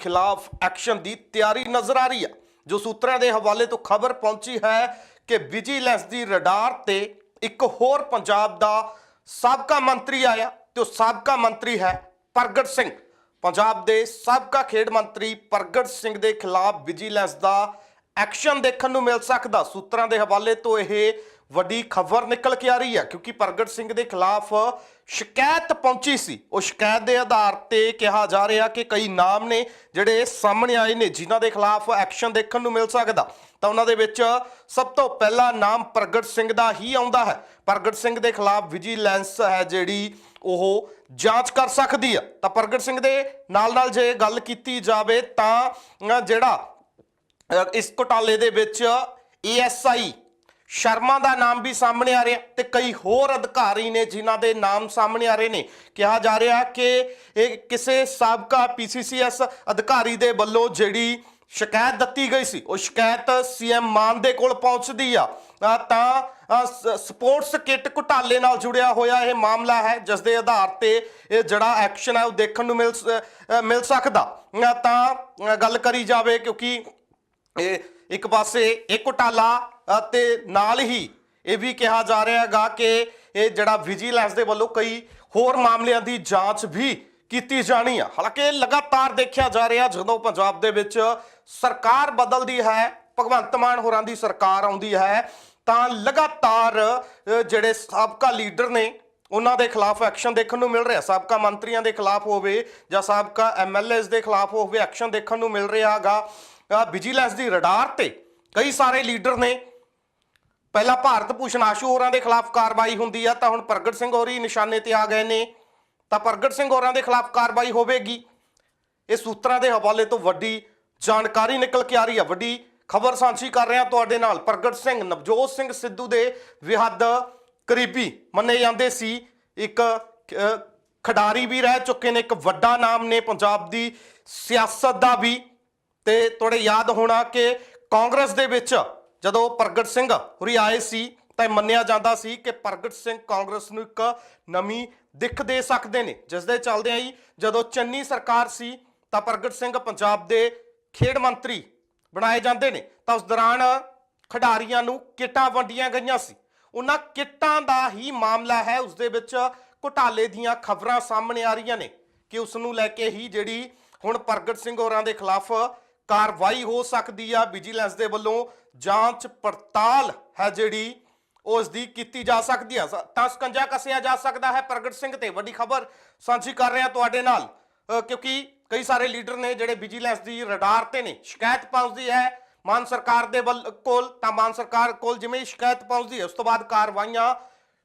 ਖਿਲਾਫ ਐਕਸ਼ਨ ਦੀ ਤਿਆਰੀ ਨਜ਼ਰ ਆ ਰਹੀ ਹੈ, ਜੋ ਸੂਤਰਾਂ ਦੇ ਹਵਾਲੇ ਤੋਂ ਖਬਰ ਪਹੁੰਚੀ ਹੈ ਕਿ ਵਿਜੀਲੈਂਸ ਦੀ ਰਡਾਰ ਤੇ ਇੱਕ ਹੋਰ ਪੰਜਾਬ ਦਾ ਸਾਬਕਾ ਮੰਤਰੀ ਆਇਆ ਤੇ ਉਹ ਸਾਬਕਾ ਮੰਤਰੀ ਹੈ ਪ੍ਰਗਟ ਸਿੰਘ। ਪੰਜਾਬ ਦੇ ਸਾਬਕਾ ਖੇਡ ਮੰਤਰੀ ਪ੍ਰਗਟ ਸਿੰਘ ਦੇ ਖਿਲਾਫ ਵਿਜੀਲੈਂਸ ਦਾ ਐਕਸ਼ਨ ਦੇਖਣ ਨੂੰ ਮਿਲ ਸਕਦਾ, ਸੂਤਰਾਂ ਦੇ ਹਵਾਲੇ ਤੋਂ ਇਹ ਵੱਡੀ ਖਬਰ ਨਿਕਲ ਕੇ ਆ ਰਹੀ ਹੈ, ਕਿਉਂਕਿ ਪ੍ਰਗਟ ਸਿੰਘ ਦੇ ਖਿਲਾਫ ਸ਼ਿਕਾਇਤ ਪਹੁੰਚੀ ਸੀ। ਉਹ ਸ਼ਿਕਾਇਤ ਦੇ ਆਧਾਰ ਤੇ ਕਿਹਾ ਜਾ ਰਿਹਾ ਕਿ ਕਈ ਨਾਮ ਨੇ ਜਿਹੜੇ ਸਾਹਮਣੇ ਆਏ ਨੇ, ਜਿਨ੍ਹਾਂ ਦੇ ਖਿਲਾਫ ਐਕਸ਼ਨ ਦੇਖਣ ਨੂੰ ਮਿਲ ਸਕਦਾ। ਤਾਂ ਉਹਨਾਂ ਦੇ ਵਿੱਚ ਸਭ ਤੋਂ ਪਹਿਲਾ ਨਾਮ ਪ੍ਰਗਟ ਸਿੰਘ ਦਾ ਹੀ ਆਉਂਦਾ ਹੈ। ਪ੍ਰਗਟ ਸਿੰਘ ਦੇ ਖਿਲਾਫ ਵਿਜੀਲੈਂਸ ਹੈ ਜਿਹੜੀ ਉਹ ਜਾਂਚ ਕਰ ਸਕਦੀ ਆ ਤਾਂ ਪ੍ਰਗਟ ਸਿੰਘ ਦੇ ਨਾਲ ਨਾਲ ਜੇ ਗੱਲ ਕੀਤੀ ਜਾਵੇ ਤਾਂ ਜਿਹੜਾ ਇਸ ਘੁਟਾਲੇ ਦੇ ਵਿੱਚ ਏਐਸਆਈ ਸ਼ਰਮਾ ਦਾ ਨਾਮ ਵੀ ਸਾਹਮਣੇ ਆ ਰਿਹਾ ਤੇ ਕਈ ਹੋਰ ਅਧਿਕਾਰੀ ਨੇ ਜਿਨ੍ਹਾਂ ਦੇ ਨਾਮ ਸਾਹਮਣੇ ਆ ਰਹੇ ਨੇ। ਕਿਹਾ ਜਾ ਰਿਹਾ ਕਿ ਇਹ ਕਿਸੇ ਸਾਬਕਾ ਪੀਸੀਸੀਐਸ ਅਧਿਕਾਰੀ ਦੇ ਵੱਲੋਂ ਜਿਹੜੀ ਸ਼ਿਕਾਇਤ ਦਿੱਤੀ ਗਈ ਸੀ, ਉਹ ਸ਼ਿਕਾਇਤ ਸੀਐਮ ਮਾਨ ਦੇ ਕੋਲ ਪਹੁੰਚਦੀ ਆ। ਤਾਂ ਸਪੋਰਟਸ ਕਿੱਟ ਘੁਟਾਲੇ ਨਾਲ ਜੁੜਿਆ ਹੋਇਆ ਇਹ ਮਾਮਲਾ ਹੈ, ਜਿਸ ਦੇ ਆਧਾਰ ਤੇ ਇਹ ਜਿਹੜਾ ਐਕਸ਼ਨ ਹੈ, ਉਹ ਦੇਖਣ ਨੂੰ ਮਿਲ ਸ- ਮਿਲ ਸਕਦਾ। ਤਾਂ ਗੱਲ ਕਰੀ ਜਾਵੇ ਕਿਉਂਕਿ ਇਹ ਇੱਕ ਪਾਸੇ ਇਹ ਘੁਟਾਲਾ ਅਤੇ ਨਾਲ ਹੀ ਇਹ ਵੀ ਕਿਹਾ ਜਾ ਰਿਹਾ ਹੈਗਾ ਕਿ ਇਹ ਜਿਹੜਾ ਵਿਜੀਲੈਂਸ ਦੇ ਵੱਲੋਂ ਕਈ ਹੋਰ ਮਾਮਲਿਆਂ ਦੀ ਜਾਂਚ ਵੀ ਕੀਤੀ ਜਾਣੀ ਆ। ਹਾਲਾਂਕਿ ਲਗਾਤਾਰ ਦੇਖਿਆ ਜਾ ਰਿਹਾ ਜਦੋਂ ਪੰਜਾਬ ਦੇ ਵਿੱਚ ਸਰਕਾਰ ਬਦਲਦੀ ਹੈ, ਭਗਵੰਤ ਮਾਨ ਹੋਰਾਂ ਦੀ ਸਰਕਾਰ ਆਉਂਦੀ ਹੈ, ਤਾਂ ਲਗਾਤਾਰ ਜਿਹੜੇ ਸਾਬਕਾ ਲੀਡਰ ਨੇ, ਉਹਨਾਂ ਦੇ ਖਿਲਾਫ ਐਕਸ਼ਨ ਦੇਖਣ ਨੂੰ ਮਿਲ ਰਿਹਾ। ਸਾਬਕਾ ਮੰਤਰੀਆਂ ਦੇ ਖਿਲਾਫ ਹੋਵੇ ਜਾਂ ਸਾਬਕਾ ਐਮਐਲਏਸ ਦੇ ਖਿਲਾਫ ਹੋਵੇ ਐਕਸ਼ਨ ਦੇਖਣ ਨੂੰ ਮਿਲ ਰਿਹਾ ਹੈਗਾ। ਵਿਜੀਲੈਂਸ ਦੀ ਰਡਾਰ ਤੇ ਕਈ ਸਾਰੇ ਲੀਡਰ ਨੇ ਪਹਿਲਾਂ ਭਾਰਤ ਭੂਸ਼ਣ ਆਸ਼ੂ ਹੋਰਾਂ ਦੇ ਖਿਲਾਫ ਕਾਰਵਾਈ ਹੁੰਦੀ ਆ, ਤਾਂ ਹੁਣ ਪ੍ਰਗਟ ਸਿੰਘ ਹੋਰੀ ਨਿਸ਼ਾਨੇ ਤੇ ਆ ਗਏ ਨੇ। ਤਾਂ ਪ੍ਰਗਟ ਸਿੰਘ ਹੋਰਾਂ ਦੇ ਖਿਲਾਫ ਕਾਰਵਾਈ ਹੋਵੇਗੀ। ਇਹ ਸੂਤਰਾਂ ਦੇ ਹਵਾਲੇ ਤੋਂ ਵੱਡੀ ਜਾਣਕਾਰੀ ਨਿਕਲ ਕੇ ਆ ਰਹੀ ਹੈ ਵੱਡੀ ਖਬਰ ਸਾਂਝੀ ਕਰ ਰਹੇ ਹਾਂ ਤੁਹਾਡੇ ਨਾਲ ਪ੍ਰਗਟ ਸਿੰਘ, ਨਵਜੋਤ ਸਿੰਘ ਸਿੱਧੂ ਦੇ ਵਿਹੱਦ ਕਰੀਬੀ ਮੰਨੇ ਜਾਂਦੇ ਸੀ। ਇੱਕ ਖਿਡਾਰੀ ਵੀ ਰਹਿ ਚੁੱਕੇ ਨੇ, ਇੱਕ ਵੱਡਾ ਨਾਮ ਨੇ ਪੰਜਾਬ ਦੀ ਸਿਆਸਤ ਦਾ ਵੀ। ਤੇ ਤੁਹਾਡੇ ਯਾਦ ਹੋਣਾ ਕਿ ਕਾਂਗਰਸ ਦੇ ਵਿੱਚ ਜਦੋਂ ਪ੍ਰਗਟ ਸਿੰਘ ਹੁਰੀ ਆਏ ਸੀ, ਤਾਂ ਇਹ ਮੰਨਿਆ ਜਾਂਦਾ ਸੀ ਕਿ ਪ੍ਰਗਟ ਸਿੰਘ ਕਾਂਗਰਸ ਨੂੰ ਇੱਕ ਨਵੀਂ ਦਿੱਖ ਦੇ ਸਕਦੇ ਨੇ। ਜਿਸ ਦੇ ਚੱਲਦੇ ਹੀ ਜਦੋਂ ਚੰਨੀ ਸਰਕਾਰ ਸੀ, ਤਾਂ ਪ੍ਰਗਟ ਸਿੰਘ ਪੰਜਾਬ ਦੇ ਖੇਡ ਮੰਤਰੀ ਬਣਾਏ ਜਾਂਦੇ ਨੇ। ਤਾਂ ਉਸ ਦੌਰਾਨ ਖਿਡਾਰੀਆਂ ਨੂੰ ਕਿੱਟਾਂ ਵੰਡੀਆਂ ਗਈਆਂ ਸੀ। ਉਹਨਾਂ ਕਿੱਟਾਂ ਦਾ ਹੀ ਮਾਮਲਾ ਹੈ, ਉਸ ਦੇ ਵਿੱਚ ਘੁਟਾਲੇ ਦੀਆਂ ਖਬਰਾਂ ਸਾਹਮਣੇ ਆ ਰਹੀਆਂ ਨੇ ਕਿ ਉਸ ਨੂੰ ਲੈ ਕੇ ਹੀ ਜਿਹੜੀ ਹੁਣ ਪ੍ਰਗਟ ਸਿੰਘ ਹੋਰਾਂ ਦੇ ਖਿਲਾਫ ਕਾਰਵਾਈ ਹੋ ਸਕਦੀ ਆ ਵਿਜੀਲੈਂਸ ਦੇ ਵੱਲੋਂ। ਜਾਂਚ ਪੜਤਾਲ ਹੈ ਜਿਹੜੀ ਉਸ ਦੀ ਕੀਤੀ ਜਾ ਸਕਦੀ ਹੈ ਤਾਂ ਸਕੰਜਾ ਕੱਸਿਆ ਜਾ ਸਕਦਾ ਹੈ। ਪ੍ਰਗਟ ਸਿੰਘ ਤੇ ਵੱਡੀ ਖਬਰ ਸਾਂਝੀ ਕਰ ਰਿਹਾ ਤੁਹਾਡੇ ਨਾਲ। ਕਿਉਂਕਿ ਕਈ ਸਾਰੇ ਲੀਡਰ ਨੇ ਜਿਹੜੇ ਵਿਜੀਲੈਂਸ ਦੀ ਰਡਾਰ ਤੇ ਨੇ, ਸ਼ਿਕਾਇਤ ਪਹੁੰਚਦੀ ਹੈ ਮਾਨ ਸਰਕਾਰ ਦੇ ਵੱਲ ਕੋਲ। ਤਾਂ ਮਾਨ ਸਰਕਾਰ ਕੋਲ ਜਿਵੇਂ ਸ਼ਿਕਾਇਤ ਪਹੁੰਚਦੀ ਹੈ, ਉਸ ਤੋਂ ਬਾਅਦ ਕਾਰਵਾਈਆਂ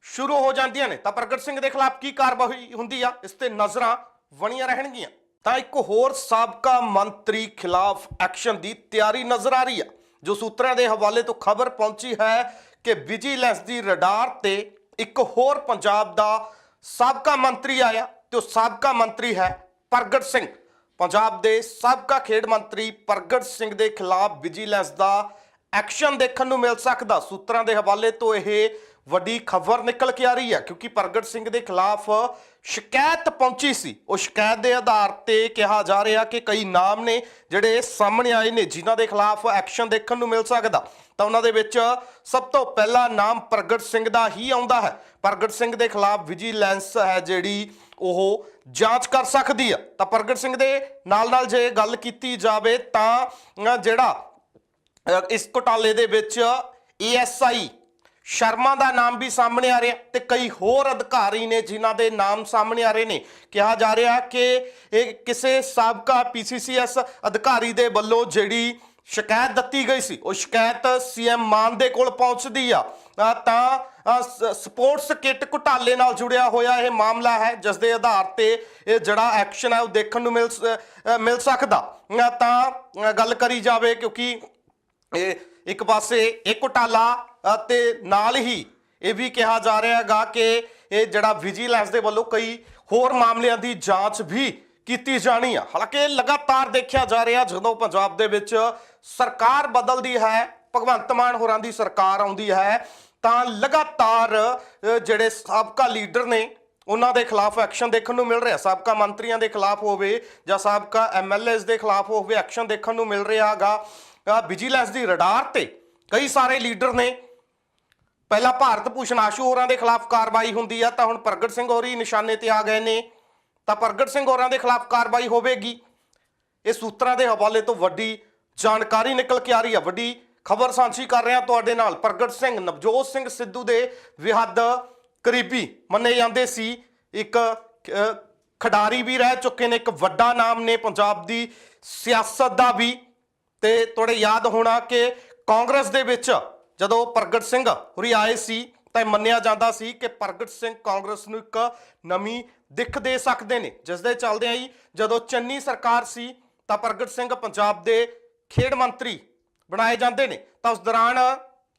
ਸ਼ੁਰੂ ਹੋ ਜਾਂਦੀਆਂ ਨੇ। ਤਾਂ ਪ੍ਰਗਟ ਸਿੰਘ ਦੇ ਖਿਲਾਫ ਕੀ ਕਾਰਵਾਈ ਹੁੰਦੀ ਆ? ਇਸ ਤੇ ਨਜ਼ਰਾਂ ਬਣੀਆਂ ਰਹਿਣਗੀਆਂ। ਤਾਂ ਇੱਕ ਹੋਰ ਸਾਬਕਾ ਮੰਤਰੀ ਖਿਲਾਫ ਐਕਸ਼ਨ ਦੀ ਤਿਆਰੀ ਨਜ਼ਰ ਆ ਰਹੀ ਆ ਜੋ ਸੂਤਰਾਂ ਦੇ ਹਵਾਲੇ ਤੋਂ ਖਬਰ ਪਹੁੰਚੀ ਹੈ ਕਿ ਵਿਜੀਲੈਂਸ ਦੀ ਰਡਾਰ ਤੇ ਇੱਕ ਹੋਰ ਪੰਜਾਬ ਦਾ ਸਾਬਕਾ ਮੰਤਰੀ ਆਇਆ ਤੇ ਉਹ ਸਾਬਕਾ ਮੰਤਰੀ ਹੈ ਪ੍ਰਗਟ ਸਿੰਘ। ਪੰਜਾਬ ਦੇ ਸਾਬਕਾ ਖੇਡ ਮੰਤਰੀ ਪ੍ਰਗਟ ਸਿੰਘ ਦੇ ਖਿਲਾਫ ਵਿਜੀਲੈਂਸ ਦਾ ਐਕਸ਼ਨ ਦੇਖਣ ਨੂੰ ਮਿਲ ਸਕਦਾ, ਸੂਤਰਾਂ ਦੇ ਹਵਾਲੇ ਤੋਂ ਇਹ ਵੱਡੀ ਖਬਰ ਨਿਕਲ ਕੇ ਆ ਰਹੀ ਹੈ, ਕਿਉਂਕਿ ਪ੍ਰਗਟ ਸਿੰਘ ਦੇ ਖਿਲਾਫ ਸ਼ਿਕਾਇਤ ਪਹੁੰਚੀ ਸੀ। ਉਹ ਸ਼ਿਕਾਇਤ ਦੇ ਆਧਾਰ ਤੇ ਕਿਹਾ ਜਾ ਰਿਹਾ ਕਿ ਕਈ ਨਾਮ ਨੇ ਜਿਹੜੇ ਸਾਹਮਣੇ ਆਏ ਨੇ, ਜਿਨ੍ਹਾਂ ਦੇ ਖਿਲਾਫ ਐਕਸ਼ਨ ਦੇਖਣ ਨੂੰ ਮਿਲ ਸਕਦਾ। ਤਾਂ ਉਹਨਾਂ ਦੇ ਵਿੱਚ ਸਭ ਤੋਂ ਪਹਿਲਾ ਨਾਮ ਪ੍ਰਗਟ ਸਿੰਘ ਦਾ ਹੀ ਆਉਂਦਾ ਹੈ। ਪ੍ਰਗਟ ਸਿੰਘ ਦੇ ਖਿਲਾਫ ਵਿਜੀਲੈਂਸ ਹੈ ਜਿਹੜੀ ਉਹ ਜਾਂਚ ਕਰ ਸਕਦੀ ਹੈ। ਤਾਂ ਪ੍ਰਗਟ ਸਿੰਘ ਦੇ ਨਾਲ ਨਾਲ ਜੇ ਗੱਲ ਕੀਤੀ ਜਾਵੇ ਤਾਂ ਜਿਹੜਾ ਇਸ ਘੁਟਾਲੇ ਦੇ ਵਿੱਚ ਏਐਸਆਈ ਸ਼ਰਮਾ ਦਾ ਨਾਮ ਵੀ ਸਾਹਮਣੇ ਆ ਰਿਹਾ ਤੇ ਕਈ ਹੋਰ ਅਧਿਕਾਰੀ ਨੇ ਜਿਨ੍ਹਾਂ ਦੇ ਨਾਮ ਸਾਹਮਣੇ ਆ ਰਹੇ ਨੇ। ਕਿਹਾ ਜਾ ਰਿਹਾ ਕਿ ਇਹ ਕਿਸੇ ਸਾਬਕਾ ਪੀਸੀਸੀਐਸ ਅਧਿਕਾਰੀ ਦੇ ਵੱਲੋਂ ਜਿਹੜੀ ਸ਼ਿਕਾਇਤ ਦਿੱਤੀ ਗਈ ਸੀ, ਉਹ ਸ਼ਿਕਾਇਤ ਸੀਐਮ ਮਾਨ ਦੇ ਕੋਲ ਪਹੁੰਚਦੀ ਆ। ਤਾਂ ਸਪੋਰਟਸ ਕਿੱਟ ਘੁਟਾਲੇ ਨਾਲ ਜੁੜਿਆ ਹੋਇਆ ਇਹ ਮਾਮਲਾ ਹੈ, ਜਿਸ ਦੇ ਆਧਾਰ ਤੇ ਇਹ ਜਿਹੜਾ ਐਕਸ਼ਨ ਹੈ, ਉਹ ਦੇਖਣ ਨੂੰ ਮਿਲ ਸ- ਮਿਲ ਸਕਦਾ। ਤਾਂ ਗੱਲ ਕਰੀ ਜਾਵੇ ਕਿਉਂਕਿ ਇਹ ਇੱਕ ਪਾਸੇ ਇਹ ਘੁਟਾਲਾ ਅਤੇ ਨਾਲ ਹੀ ਇਹ ਵੀ ਕਿਹਾ ਜਾ ਰਿਹਾ ਹੈਗਾ ਕਿ ਇਹ ਜਿਹੜਾ ਵਿਜੀਲੈਂਸ ਦੇ ਵੱਲੋਂ ਕਈ ਹੋਰ ਮਾਮਲਿਆਂ ਦੀ ਜਾਂਚ ਵੀ ਕੀਤੀ ਜਾਣੀ ਆ। ਹਾਲਾਂਕਿ ਲਗਾਤਾਰ ਦੇਖਿਆ ਜਾ ਰਿਹਾ ਜਦੋਂ ਪੰਜਾਬ ਦੇ ਵਿੱਚ ਸਰਕਾਰ ਬਦਲਦੀ ਹੈ, ਭਗਵੰਤ ਮਾਨ ਹੋਰਾਂ ਦੀ ਸਰਕਾਰ ਆਉਂਦੀ ਹੈ, ਤਾਂ ਲਗਾਤਾਰ ਜਿਹੜੇ ਸਾਬਕਾ ਲੀਡਰ ਨੇ, ਉਹਨਾਂ ਦੇ ਖਿਲਾਫ ਐਕਸ਼ਨ ਦੇਖਣ ਨੂੰ ਮਿਲ ਰਿਹਾ। ਸਾਬਕਾ ਮੰਤਰੀਆਂ ਦੇ ਖਿਲਾਫ ਹੋਵੇ ਜਾਂ ਸਾਬਕਾ ਐਮਐਲਏਸ ਦੇ ਖਿਲਾਫ ਹੋਵੇ ਐਕਸ਼ਨ ਦੇਖਣ ਨੂੰ ਮਿਲ ਰਿਹਾ ਹੈਗਾ। ਵਿਜੀਲੈਂਸ ਦੀ ਰਡਾਰ ਤੇ ਕਈ ਸਾਰੇ ਲੀਡਰ ਨੇ ਪਹਿਲਾਂ ਭਾਰਤ ਭੂਸ਼ਣ ਆਸ਼ੂ ਹੋਰਾਂ ਦੇ ਖਿਲਾਫ ਕਾਰਵਾਈ ਹੁੰਦੀ ਆ, ਤਾਂ ਹੁਣ ਪ੍ਰਗਟ ਸਿੰਘ ਹੋਰੀ ਨਿਸ਼ਾਨੇ ਤੇ ਆ ਗਏ ਨੇ। ਤਾਂ ਪ੍ਰਗਟ ਸਿੰਘ ਹੋਰਾਂ ਦੇ ਖਿਲਾਫ ਕਾਰਵਾਈ ਹੋਵੇਗੀ। ਇਹ ਸੂਤਰਾਂ ਦੇ ਹਵਾਲੇ ਤੋਂ ਵੱਡੀ ਜਾਣਕਾਰੀ ਨਿਕਲ ਕੇ ਆ ਰਹੀ ਹੈ ਵੱਡੀ ਖਬਰ ਸਾਂਝੀ ਕਰ ਰਿਹਾ ਤੁਹਾਡੇ ਨਾਲ ਪ੍ਰਗਟ ਸਿੰਘ, ਨਵਜੋਤ ਸਿੰਘ ਸਿੱਧੂ ਦੇ ਵਿਹੱਦ ਕਰੀਬੀ ਮੰਨੇ ਜਾਂਦੇ ਸੀ। ਇੱਕ ਖਿਡਾਰੀ ਵੀ ਰਹਿ ਚੁੱਕੇ ਨੇ, ਇੱਕ ਵੱਡਾ ਨਾਮ ਨੇ ਪੰਜਾਬ ਦੀ ਸਿਆਸਤ ਦਾ ਵੀ। ਤੇ ਤੁਹਾਡੇ ਯਾਦ ਹੋਣਾ ਕਿ ਕਾਂਗਰਸ ਦੇ ਵਿੱਚ ਜਦੋਂ ਪ੍ਰਗਟ ਸਿੰਘ ਹੁਰੀ ਆਏ ਸੀ ਤਾਂ ਇਹ ਮੰਨਿਆ ਜਾਂਦਾ ਸੀ ਕਿ ਪ੍ਰਗਟ ਸਿੰਘ ਕਾਂਗਰਸ ਨੂੰ ਇੱਕ ਨਵੀਂ ਦਿੱਖ ਦੇ ਸਕਦੇ ਨੇ, ਜਿਸ ਦੇ ਚੱਲਦੇ ਹੀ ਜਦੋਂ ਚੰਨੀ ਸਰਕਾਰ ਸੀ ਤਾਂ ਪ੍ਰਗਟ ਸਿੰਘ ਪੰਜਾਬ ਦੇ ਖੇਡ ਮੰਤਰੀ ਬਣਾਏ ਜਾਂਦੇ ਨੇ। ਤਾਂ ਉਸ ਦੌਰਾਨ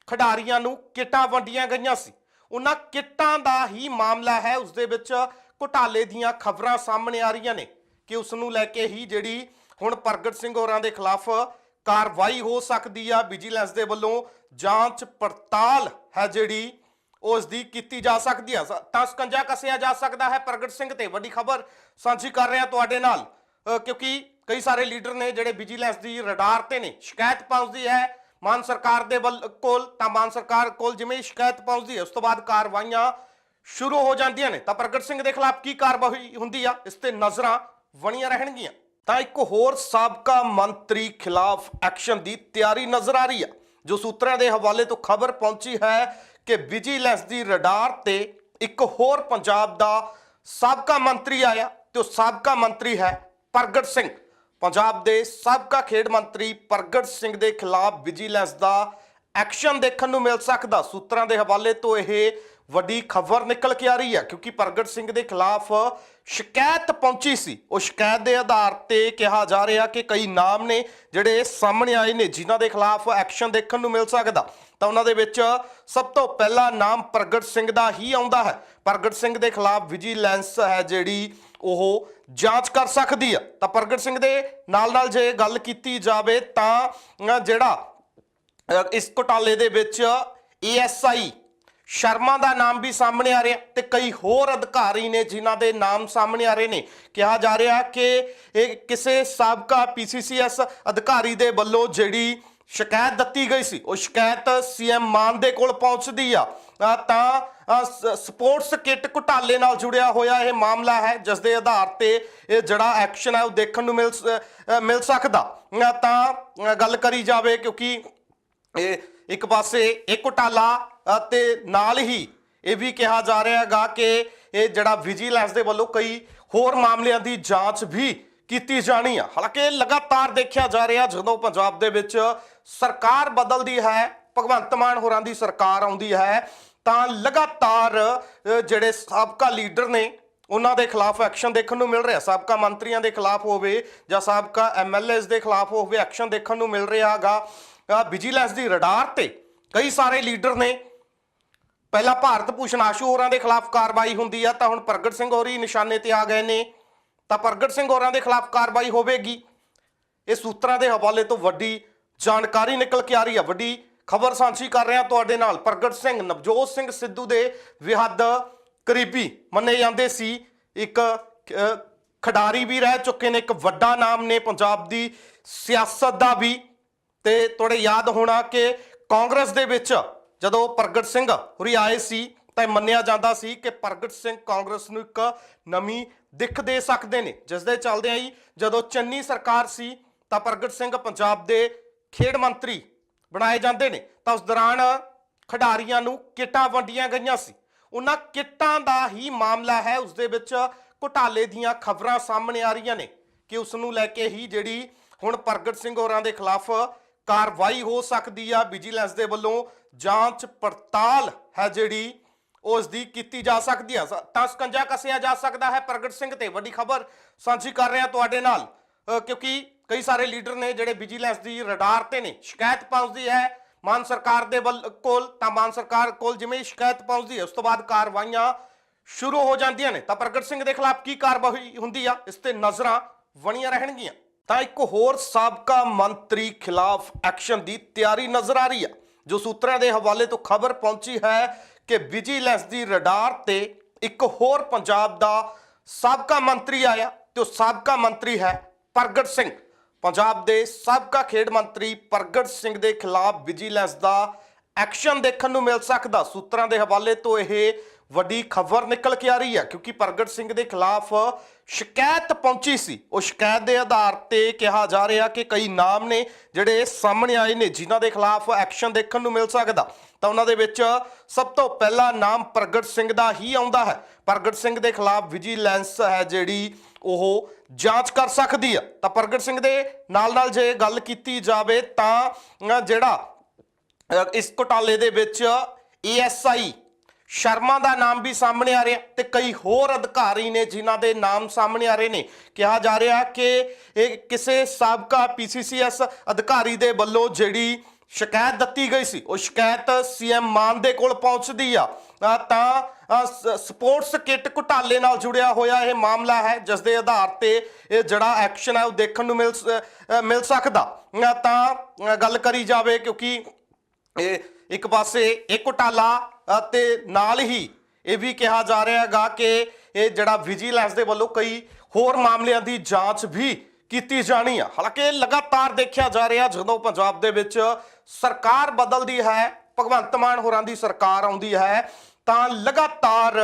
ਖਿਡਾਰੀਆਂ ਨੂੰ ਕਿੱਟਾਂ ਵੰਡੀਆਂ ਗਈਆਂ ਸੀ। ਉਹਨਾਂ ਕਿੱਟਾਂ ਦਾ ਹੀ ਮਾਮਲਾ ਹੈ, ਉਸ ਦੇ ਵਿੱਚ ਘੁਟਾਲੇ ਦੀਆਂ ਖਬਰਾਂ ਸਾਹਮਣੇ ਆ ਰਹੀਆਂ ਨੇ ਕਿ ਉਸ ਨੂੰ ਲੈ ਕੇ ਹੀ ਜਿਹੜੀ ਹੁਣ ਪ੍ਰਗਟ ਸਿੰਘ ਹੋਰਾਂ ਦੇ ਖਿਲਾਫ ਕਾਰਵਾਈ ਹੋ ਸਕਦੀ ਆ। ਵਿਜੀਲੈਂਸ ਦੇ ਵੱਲੋਂ ਜਾਂਚ ਪੜਤਾਲ ਹੈ ਜਿਹੜੀ ਉਸ ਦੀ ਕੀਤੀ ਜਾ ਸਕਦੀ ਹੈ। ਤਾਂ ਸਕੰਜਾ ਕੱਸਿਆ ਜਾ ਸਕਦਾ ਹੈ। ਪ੍ਰਗਟ ਸਿੰਘ ਤੇ ਵੱਡੀ ਖਬਰ ਸਾਂਝੀ ਕਰ ਰਿਹਾ ਤੁਹਾਡੇ ਨਾਲ। ਕਿਉਂਕਿ ਕਈ ਸਾਰੇ ਲੀਡਰ ਨੇ ਜਿਹੜੇ ਵਿਜੀਲੈਂਸ ਦੀ ਰਡਾਰ ਤੇ ਨੇ, ਸ਼ਿਕਾਇਤ ਪਹੁੰਚਦੀ ਹੈ। ਮਾਨ ਸਰਕਾਰ ਦੇ ਵੱਲ ਕੋਲ, ਤਾਂ ਮਾਨ ਸਰਕਾਰ ਕੋਲ ਜਿਵੇਂ ਸ਼ਿਕਾਇਤ ਪਹੁੰਚਦੀ ਹੈ, ਉਸ ਤੋਂ ਬਾਅਦ ਕਾਰਵਾਈਆਂ ਸ਼ੁਰੂ ਹੋ ਜਾਂਦੀਆਂ ਨੇ। ਤਾਂ ਪ੍ਰਗਟ ਸਿੰਘ ਦੇ ਖਿਲਾਫ ਕੀ ਕਾਰਵਾਈ ਹੁੰਦੀ ਆ? ਇਸ ਤੇ ਨਜ਼ਰਾਂ ਬਣੀਆਂ ਰਹਿਣਗੀਆਂ। ਤਾਂ ਇੱਕ ਹੋਰ ਸਾਬਕਾ ਮੰਤਰੀ ਖਿਲਾਫ ਐਕਸ਼ਨ ਦੀ ਤਿਆਰੀ ਨਜ਼ਰ ਆ ਰਹੀ ਆ। ਜੋ ਸੂਤਰਾਂ ਦੇ ਹਵਾਲੇ ਤੋਂ ਖਬਰ ਪਹੁੰਚੀ ਹੈ ਕਿ ਵਿਜੀਲੈਂਸ ਦੀ ਰਡਾਰ ਤੇ ਇੱਕ ਹੋਰ ਪੰਜਾਬ ਦਾ ਸਾਬਕਾ ਮੰਤਰੀ ਆਇਆ ਤੇ ਉਹ ਸਾਬਕਾ ਮੰਤਰੀ ਹੈ ਪ੍ਰਗਟ ਸਿੰਘ। ਪੰਜਾਬ ਦੇ ਸਾਬਕਾ ਖੇਡ ਮੰਤਰੀ ਪ੍ਰਗਟ ਸਿੰਘ ਦੇ ਖਿਲਾਫ ਵਿਜੀਲੈਂਸ ਦਾ ਐਕਸ਼ਨ ਦੇਖਣ ਨੂੰ ਮਿਲ ਸਕਦਾ। ਸੂਤਰਾਂ ਦੇ ਹਵਾਲੇ ਤੋਂ ਇਹ ਵੱਡੀ ਖਬਰ ਨਿਕਲ ਕੇ ਆ ਰਹੀ ਹੈ, ਕਿਉਂਕਿ ਪ੍ਰਗਟ ਸਿੰਘ ਦੇ ਖਿਲਾਫ ਸ਼ਿਕਾਇਤ ਪਹੁੰਚੀ ਸੀ। ਉਹ ਸ਼ਿਕਾਇਤ ਦੇ ਆਧਾਰ ਤੇ ਕਿਹਾ ਜਾ ਰਿਹਾ ਕਿ ਕਈ ਨਾਮ ਨੇ ਜਿਹੜੇ ਸਾਹਮਣੇ ਆਏ ਨੇ, ਜਿਨ੍ਹਾਂ ਦੇ ਖਿਲਾਫ ਐਕਸ਼ਨ ਦੇਖਣ ਨੂੰ ਮਿਲ ਸਕਦਾ। ਤਾਂ ਉਹਨਾਂ ਦੇ ਵਿੱਚ ਸਭ ਤੋਂ ਪਹਿਲਾ ਨਾਮ ਪ੍ਰਗਟ ਸਿੰਘ ਦਾ ਹੀ ਆਉਂਦਾ ਹੈ। ਪ੍ਰਗਟ ਸਿੰਘ ਦੇ ਖਿਲਾਫ ਵਿਜੀਲੈਂਸ ਹੈ ਜਿਹੜੀ, ਉਹ ਜਾਂਚ ਕਰ ਸਕਦੀ ਆ। ਤਾਂ ਪ੍ਰਗਟ ਸਿੰਘ ਦੇ ਨਾਲ ਨਾਲ ਜੇ ਗੱਲ ਕੀਤੀ ਜਾਵੇ ਤਾਂ ਜਿਹੜਾ ਇਸ ਘੁਟਾਲੇ ਦੇ ਵਿੱਚ ਏਐਸਆਈ ਸ਼ਰਮਾ ਦਾ ਨਾਮ ਵੀ ਸਾਹਮਣੇ ਆ ਰਿਹਾ ਤੇ ਕਈ ਹੋਰ ਅਧਿਕਾਰੀ ਨੇ ਜਿਨ੍ਹਾਂ ਦੇ ਨਾਮ ਸਾਹਮਣੇ ਆ ਰਹੇ ਨੇ। ਕਿਹਾ ਜਾ ਰਿਹਾ ਕਿ ਇਹ ਕਿਸੇ ਸਾਬਕਾ ਪੀਸੀਸੀਐਸ ਅਧਿਕਾਰੀ ਦੇ ਵੱਲੋਂ ਜਿਹੜੀ ਸ਼ਿਕਾਇਤ ਦਿੱਤੀ ਗਈ ਸੀ, ਉਹ ਸ਼ਿਕਾਇਤ ਸੀਐਮ ਮਾਨ ਦੇ ਕੋਲ ਪਹੁੰਚਦੀ ਆ। ਤਾਂ ਸਪੋਰਟਸ ਕਿੱਟ ਘੁਟਾਲੇ ਨਾਲ ਜੁੜਿਆ ਹੋਇਆ ਇਹ ਮਾਮਲਾ ਹੈ, ਜਿਸ ਦੇ ਆਧਾਰ ਤੇ ਇਹ ਜਿਹੜਾ ਐਕਸ਼ਨ ਹੈ, ਉਹ ਦੇਖਣ ਨੂੰ ਮਿਲ ਸ- ਮਿਲ ਸਕਦਾ। ਤਾਂ ਗੱਲ ਕਰੀ ਜਾਵੇ ਕਿਉਂਕਿ ਇਹ ਇੱਕ ਪਾਸੇ ਇਹ ਘੁਟਾਲਾ ਅਤੇ ਨਾਲ ਹੀ ਇਹ ਵੀ ਕਿਹਾ ਜਾ ਰਿਹਾ ਹੈਗਾ ਕਿ ਇਹ ਜਿਹੜਾ ਵਿਜੀਲੈਂਸ ਦੇ ਵੱਲੋਂ ਕਈ ਹੋਰ ਮਾਮਲਿਆਂ ਦੀ ਜਾਂਚ ਵੀ ਕੀਤੀ ਜਾਣੀ ਆ। ਹਾਲਾਂਕਿ ਲਗਾਤਾਰ ਦੇਖਿਆ ਜਾ ਰਿਹਾ ਜਦੋਂ ਪੰਜਾਬ ਦੇ ਵਿੱਚ ਸਰਕਾਰ ਬਦਲਦੀ ਹੈ, ਭਗਵੰਤ ਮਾਨ ਹੋਰਾਂ ਦੀ ਸਰਕਾਰ ਆਉਂਦੀ ਹੈ, ਤਾਂ ਲਗਾਤਾਰ ਜਿਹੜੇ ਸਾਬਕਾ ਲੀਡਰ ਨੇ, ਉਹਨਾਂ ਦੇ ਖਿਲਾਫ ਐਕਸ਼ਨ ਦੇਖਣ ਨੂੰ ਮਿਲ ਰਿਹਾ। ਸਾਬਕਾ ਮੰਤਰੀਆਂ ਦੇ ਖਿਲਾਫ ਹੋਵੇ ਜਾਂ ਸਾਬਕਾ ਐਮਐਲਏਸ ਦੇ ਖਿਲਾਫ ਹੋਵੇ, ਐਕਸ਼ਨ ਦੇਖਣ ਨੂੰ ਮਿਲ ਰਿਹਾ ਹੈਗਾ। ਵਿਜੀਲੈਂਸ ਦੀ ਰਡਾਰ ਤੇ ਕਈ ਸਾਰੇ ਲੀਡਰ ਨੇ। ਪਹਿਲਾਂ ਭਾਰਤ ਭੂਸ਼ਣ ਆਸ਼ੂ ਹੋਰਾਂ ਦੇ ਖਿਲਾਫ ਕਾਰਵਾਈ ਹੁੰਦੀ ਆ, ਤਾਂ ਹੁਣ ਪ੍ਰਗਟ ਸਿੰਘ ਹੋਰੀ ਨਿਸ਼ਾਨੇ ਤੇ ਆ ਗਏ ਨੇ। ਤਾਂ ਪ੍ਰਗਟ ਸਿੰਘ ਹੋਰਾਂ ਦੇ ਖਿਲਾਫ ਕਾਰਵਾਈ ਹੋਵੇਗੀ। ਇਹ ਸੂਤਰਾਂ ਦੇ ਹਵਾਲੇ ਤੋਂ ਵੱਡੀ ਜਾਣਕਾਰੀ ਨਿਕਲ ਕੇ ਆ ਰਹੀ ਹੈ ਵੱਡੀ ਖਬਰ ਸਾਂਝੀ ਕਰ ਰਿਹਾ ਤੁਹਾਡੇ ਨਾਲ ਪ੍ਰਗਟ ਸਿੰਘ, ਨਵਜੋਤ ਸਿੰਘ ਸਿੱਧੂ ਦੇ ਵਿਹੱਦ ਕਰੀਬੀ ਮੰਨੇ ਜਾਂਦੇ ਸੀ। ਇੱਕ ਖਿਡਾਰੀ ਵੀ ਰਹਿ ਚੁੱਕੇ ਨੇ, ਇੱਕ ਵੱਡਾ ਨਾਮ ਨੇ, ਪੰਜਾਬ ਦੀ ਸਿਆਸਤ ਦਾ ਵੀ। ਤੇ ਤੁਹਾਡੇ ਯਾਦ ਹੋਣਾ ਕਿ ਕਾਂਗਰਸ ਦੇ ਵਿੱਚ ਜਦੋਂ ਪ੍ਰਗਟ ਸਿੰਘ ਹੁਰੀ ਆਏ ਸੀ ਤਾਂ ਇਹ ਮੰਨਿਆ ਜਾਂਦਾ ਸੀ ਕਿ ਪ੍ਰਗਟ ਸਿੰਘ ਕਾਂਗਰਸ ਨੂੰ ਇੱਕ ਨਵੀਂ ਦਿੱਖ ਦੇ ਸਕਦੇ ਨੇ। ਜਿਸ ਦੇ ਚੱਲਦੇ ਹੀ ਜਦੋਂ ਚੰਨੀ ਸਰਕਾਰ ਸੀ ਤਾਂ ਪ੍ਰਗਟ ਸਿੰਘ ਪੰਜਾਬ ਦੇ ਖੇਡ ਮੰਤਰੀ ਬਣਾਏ ਜਾਂਦੇ ਨੇ। ਤਾਂ ਉਸ ਦੌਰਾਨ ਖਿਡਾਰੀਆਂ ਨੂੰ ਕਿੱਟਾਂ ਵੰਡੀਆਂ ਗਈਆਂ ਸੀ। ਉਹਨਾਂ ਕਿੱਟਾਂ ਦਾ ਹੀ ਮਾਮਲਾ ਹੈ। ਉਸ ਦੇ ਵਿੱਚ ਘੁਟਾਲੇ ਦੀਆਂ ਖਬਰਾਂ ਸਾਹਮਣੇ ਆ ਰਹੀਆਂ ਨੇ ਕਿ ਉਸ ਨੂੰ ਲੈ ਕੇ ਹੀ ਜਿਹੜੀ ਹੁਣ ਪ੍ਰਗਟ ਸਿੰਘ ਹੋਰਾਂ ਦੇ ਖਿਲਾਫ ਕਾਰਵਾਈ ਹੋ ਸਕਦੀ ਆ ਵਿਜੀਲੈਂਸ ਦੇ ਵੱਲੋਂ। ਜਾਂਚ ਪੜਤਾਲ ਹੈ ਜਿਹੜੀ ਉਸ ਦੀ ਕੀਤੀ ਜਾ ਸਕਦੀ ਆ। ਤਾਂ ਸਕੰਜਾ ਕੱਸਿਆ ਜਾ ਸਕਦਾ ਹੈ ਪ੍ਰਗਟ ਸਿੰਘ ਤੇ। ਵੱਡੀ ਖਬਰ ਸਾਂਝੀ ਕਰ ਰਿਹਾ ਤੁਹਾਡੇ ਨਾਲ। ਕਿਉਂਕਿ ਕਈ ਸਾਰੇ ਲੀਡਰ ਨੇ ਜਿਹੜੇ ਵਿਜੀਲੈਂਸ ਦੀ ਰਡਾਰ ਤੇ ਨੇ, ਸ਼ਿਕਾਇਤ ਪਹੁੰਚਦੀ ਹੈ ਮਾਨ ਸਰਕਾਰ ਦੇ ਵੱਲ ਕੋਲ। ਤਾਂ ਮਾਨ ਸਰਕਾਰ ਕੋਲ ਜਿਵੇਂ ਸ਼ਿਕਾਇਤ ਪਹੁੰਚਦੀ ਹੈ, ਉਸ ਤੋਂ ਬਾਅਦ ਕਾਰਵਾਈਆਂ ਸ਼ੁਰੂ ਹੋ ਜਾਂਦੀਆਂ ਨੇ। ਤਾਂ ਪ੍ਰਗਟ ਸਿੰਘ ਦੇ ਖਿਲਾਫ ਕੀ ਕਾਰਵਾਈ ਹੁੰਦੀ ਆ? ਇਸ ਤੇ ਨਜ਼ਰਾਂ ਬਣੀਆਂ ਰਹਿਣਗੀਆਂ। ਤਾਂ ਇੱਕ ਹੋਰ ਸਾਬਕਾ ਮੰਤਰੀ ਖਿਲਾਫ ਐਕਸ਼ਨ ਦੀ ਤਿਆਰੀ ਨਜ਼ਰ ਆ ਰਹੀ ਆ ਜੋ ਸੂਤਰਾਂ ਦੇ ਹਵਾਲੇ ਤੋਂ ਖਬਰ ਪਹੁੰਚੀ ਹੈ ਕਿ ਵਿਜੀਲੈਂਸ ਦੀ ਰਡਾਰ ਤੇ ਇੱਕ ਹੋਰ ਪੰਜਾਬ ਦਾ ਸਾਬਕਾ ਮੰਤਰੀ ਆਇਆ ਤੇ ਉਹ ਸਾਬਕਾ ਮੰਤਰੀ ਹੈ ਪ੍ਰਗਟ ਸਿੰਘ। ਪੰਜਾਬ ਦੇ ਸਾਬਕਾ ਖੇਡ ਮੰਤਰੀ ਪ੍ਰਗਟ ਸਿੰਘ ਦੇ ਖਿਲਾਫ ਵਿਜੀਲੈਂਸ ਦਾ ਐਕਸ਼ਨ ਦੇਖਣ ਨੂੰ ਮਿਲ ਸਕਦਾ। ਸੂਤਰਾਂ ਦੇ ਹਵਾਲੇ ਤੋਂ ਇਹ ਵੱਡੀ ਖਬਰ ਨਿਕਲ ਕੇ ਆ ਰਹੀ ਹੈ, ਕਿਉਂਕਿ ਪ੍ਰਗਟ ਸਿੰਘ ਦੇ ਖਿਲਾਫ ਸ਼ਿਕਾਇਤ ਪਹੁੰਚੀ ਸੀ। ਉਹ ਸ਼ਿਕਾਇਤ ਦੇ ਆਧਾਰ ਤੇ ਕਿਹਾ ਜਾ ਰਿਹਾ ਕਿ ਕਈ ਨਾਮ ਨੇ ਜਿਹੜੇ ਸਾਹਮਣੇ ਆਏ ਨੇ, ਜਿਨ੍ਹਾਂ ਦੇ ਖਿਲਾਫ ਐਕਸ਼ਨ ਦੇਖਣ ਨੂੰ ਮਿਲ ਸਕਦਾ। ਤਾਂ ਉਹਨਾਂ ਦੇ ਵਿੱਚ ਸਭ ਤੋਂ ਪਹਿਲਾ ਨਾਮ ਪ੍ਰਗਟ ਸਿੰਘ ਦਾ ਹੀ ਆਉਂਦਾ ਹੈ। ਪ੍ਰਗਟ ਸਿੰਘ ਦੇ ਖਿਲਾਫ ਵਿਜੀਲੈਂਸ ਹੈ ਜਿਹੜੀ ਉਹ ਜਾਂਚ ਕਰ ਸਕਦੀ ਆ ਤਾਂ ਪ੍ਰਗਟ ਸਿੰਘ ਦੇ ਨਾਲ ਨਾਲ ਜੇ ਗੱਲ ਕੀਤੀ ਜਾਵੇ ਤਾਂ ਜਿਹੜਾ ਇਸ ਘੁਟਾਲੇ ਦੇ ਵਿੱਚ ਏਐਸਆਈ ਸ਼ਰਮਾ ਦਾ ਨਾਮ ਵੀ ਸਾਹਮਣੇ ਆ ਰਿਹਾ ਤੇ ਕਈ ਹੋਰ ਅਧਿਕਾਰੀ ਨੇ ਜਿਨ੍ਹਾਂ ਦੇ ਨਾਮ ਸਾਹਮਣੇ ਆ ਰਹੇ ਨੇ। ਕਿਹਾ ਜਾ ਰਿਹਾ ਕਿ ਇਹ ਕਿਸੇ ਸਾਬਕਾ ਪੀਸੀਸੀਐਸ ਅਧਿਕਾਰੀ ਦੇ ਵੱਲੋਂ ਜਿਹੜੀ ਸ਼ਿਕਾਇਤ ਦਿੱਤੀ ਗਈ ਸੀ, ਉਹ ਸ਼ਿਕਾਇਤ ਸੀਐਮ ਮਾਨ ਦੇ ਕੋਲ ਪਹੁੰਚਦੀ ਆ। ਤਾਂ ਸਪੋਰਟਸ ਕਿੱਟ ਘੁਟਾਲੇ ਨਾਲ ਜੁੜਿਆ ਹੋਇਆ ਇਹ ਮਾਮਲਾ ਹੈ, ਜਿਸ ਦੇ ਆਧਾਰ ਤੇ ਇਹ ਜਿਹੜਾ ਐਕਸ਼ਨ ਹੈ, ਉਹ ਦੇਖਣ ਨੂੰ ਮਿਲ ਸ- ਮਿਲ ਸਕਦਾ। ਤਾਂ ਗੱਲ ਕਰੀ ਜਾਵੇ ਕਿਉਂਕਿ ਇਹ ਇੱਕ ਪਾਸੇ ਇਹ ਘੁਟਾਲਾ ਅਤੇ ਨਾਲ ਹੀ ਇਹ ਵੀ ਕਿਹਾ ਜਾ ਰਿਹਾ ਹੈਗਾ ਕਿ ਇਹ ਜਿਹੜਾ ਵਿਜੀਲੈਂਸ ਦੇ ਵੱਲੋਂ ਕਈ ਹੋਰ ਮਾਮਲਿਆਂ ਦੀ ਜਾਂਚ ਵੀ ਕੀਤੀ ਜਾਣੀ ਆ। ਹਾਲਾਂਕਿ ਲਗਾਤਾਰ ਦੇਖਿਆ ਜਾ ਰਿਹਾ ਜਦੋਂ ਪੰਜਾਬ ਦੇ ਵਿੱਚ ਸਰਕਾਰ ਬਦਲਦੀ ਹੈ, ਭਗਵੰਤ ਮਾਨ ਹੋਰਾਂ ਦੀ ਸਰਕਾਰ ਆਉਂਦੀ ਹੈ, ਤਾਂ ਲਗਾਤਾਰ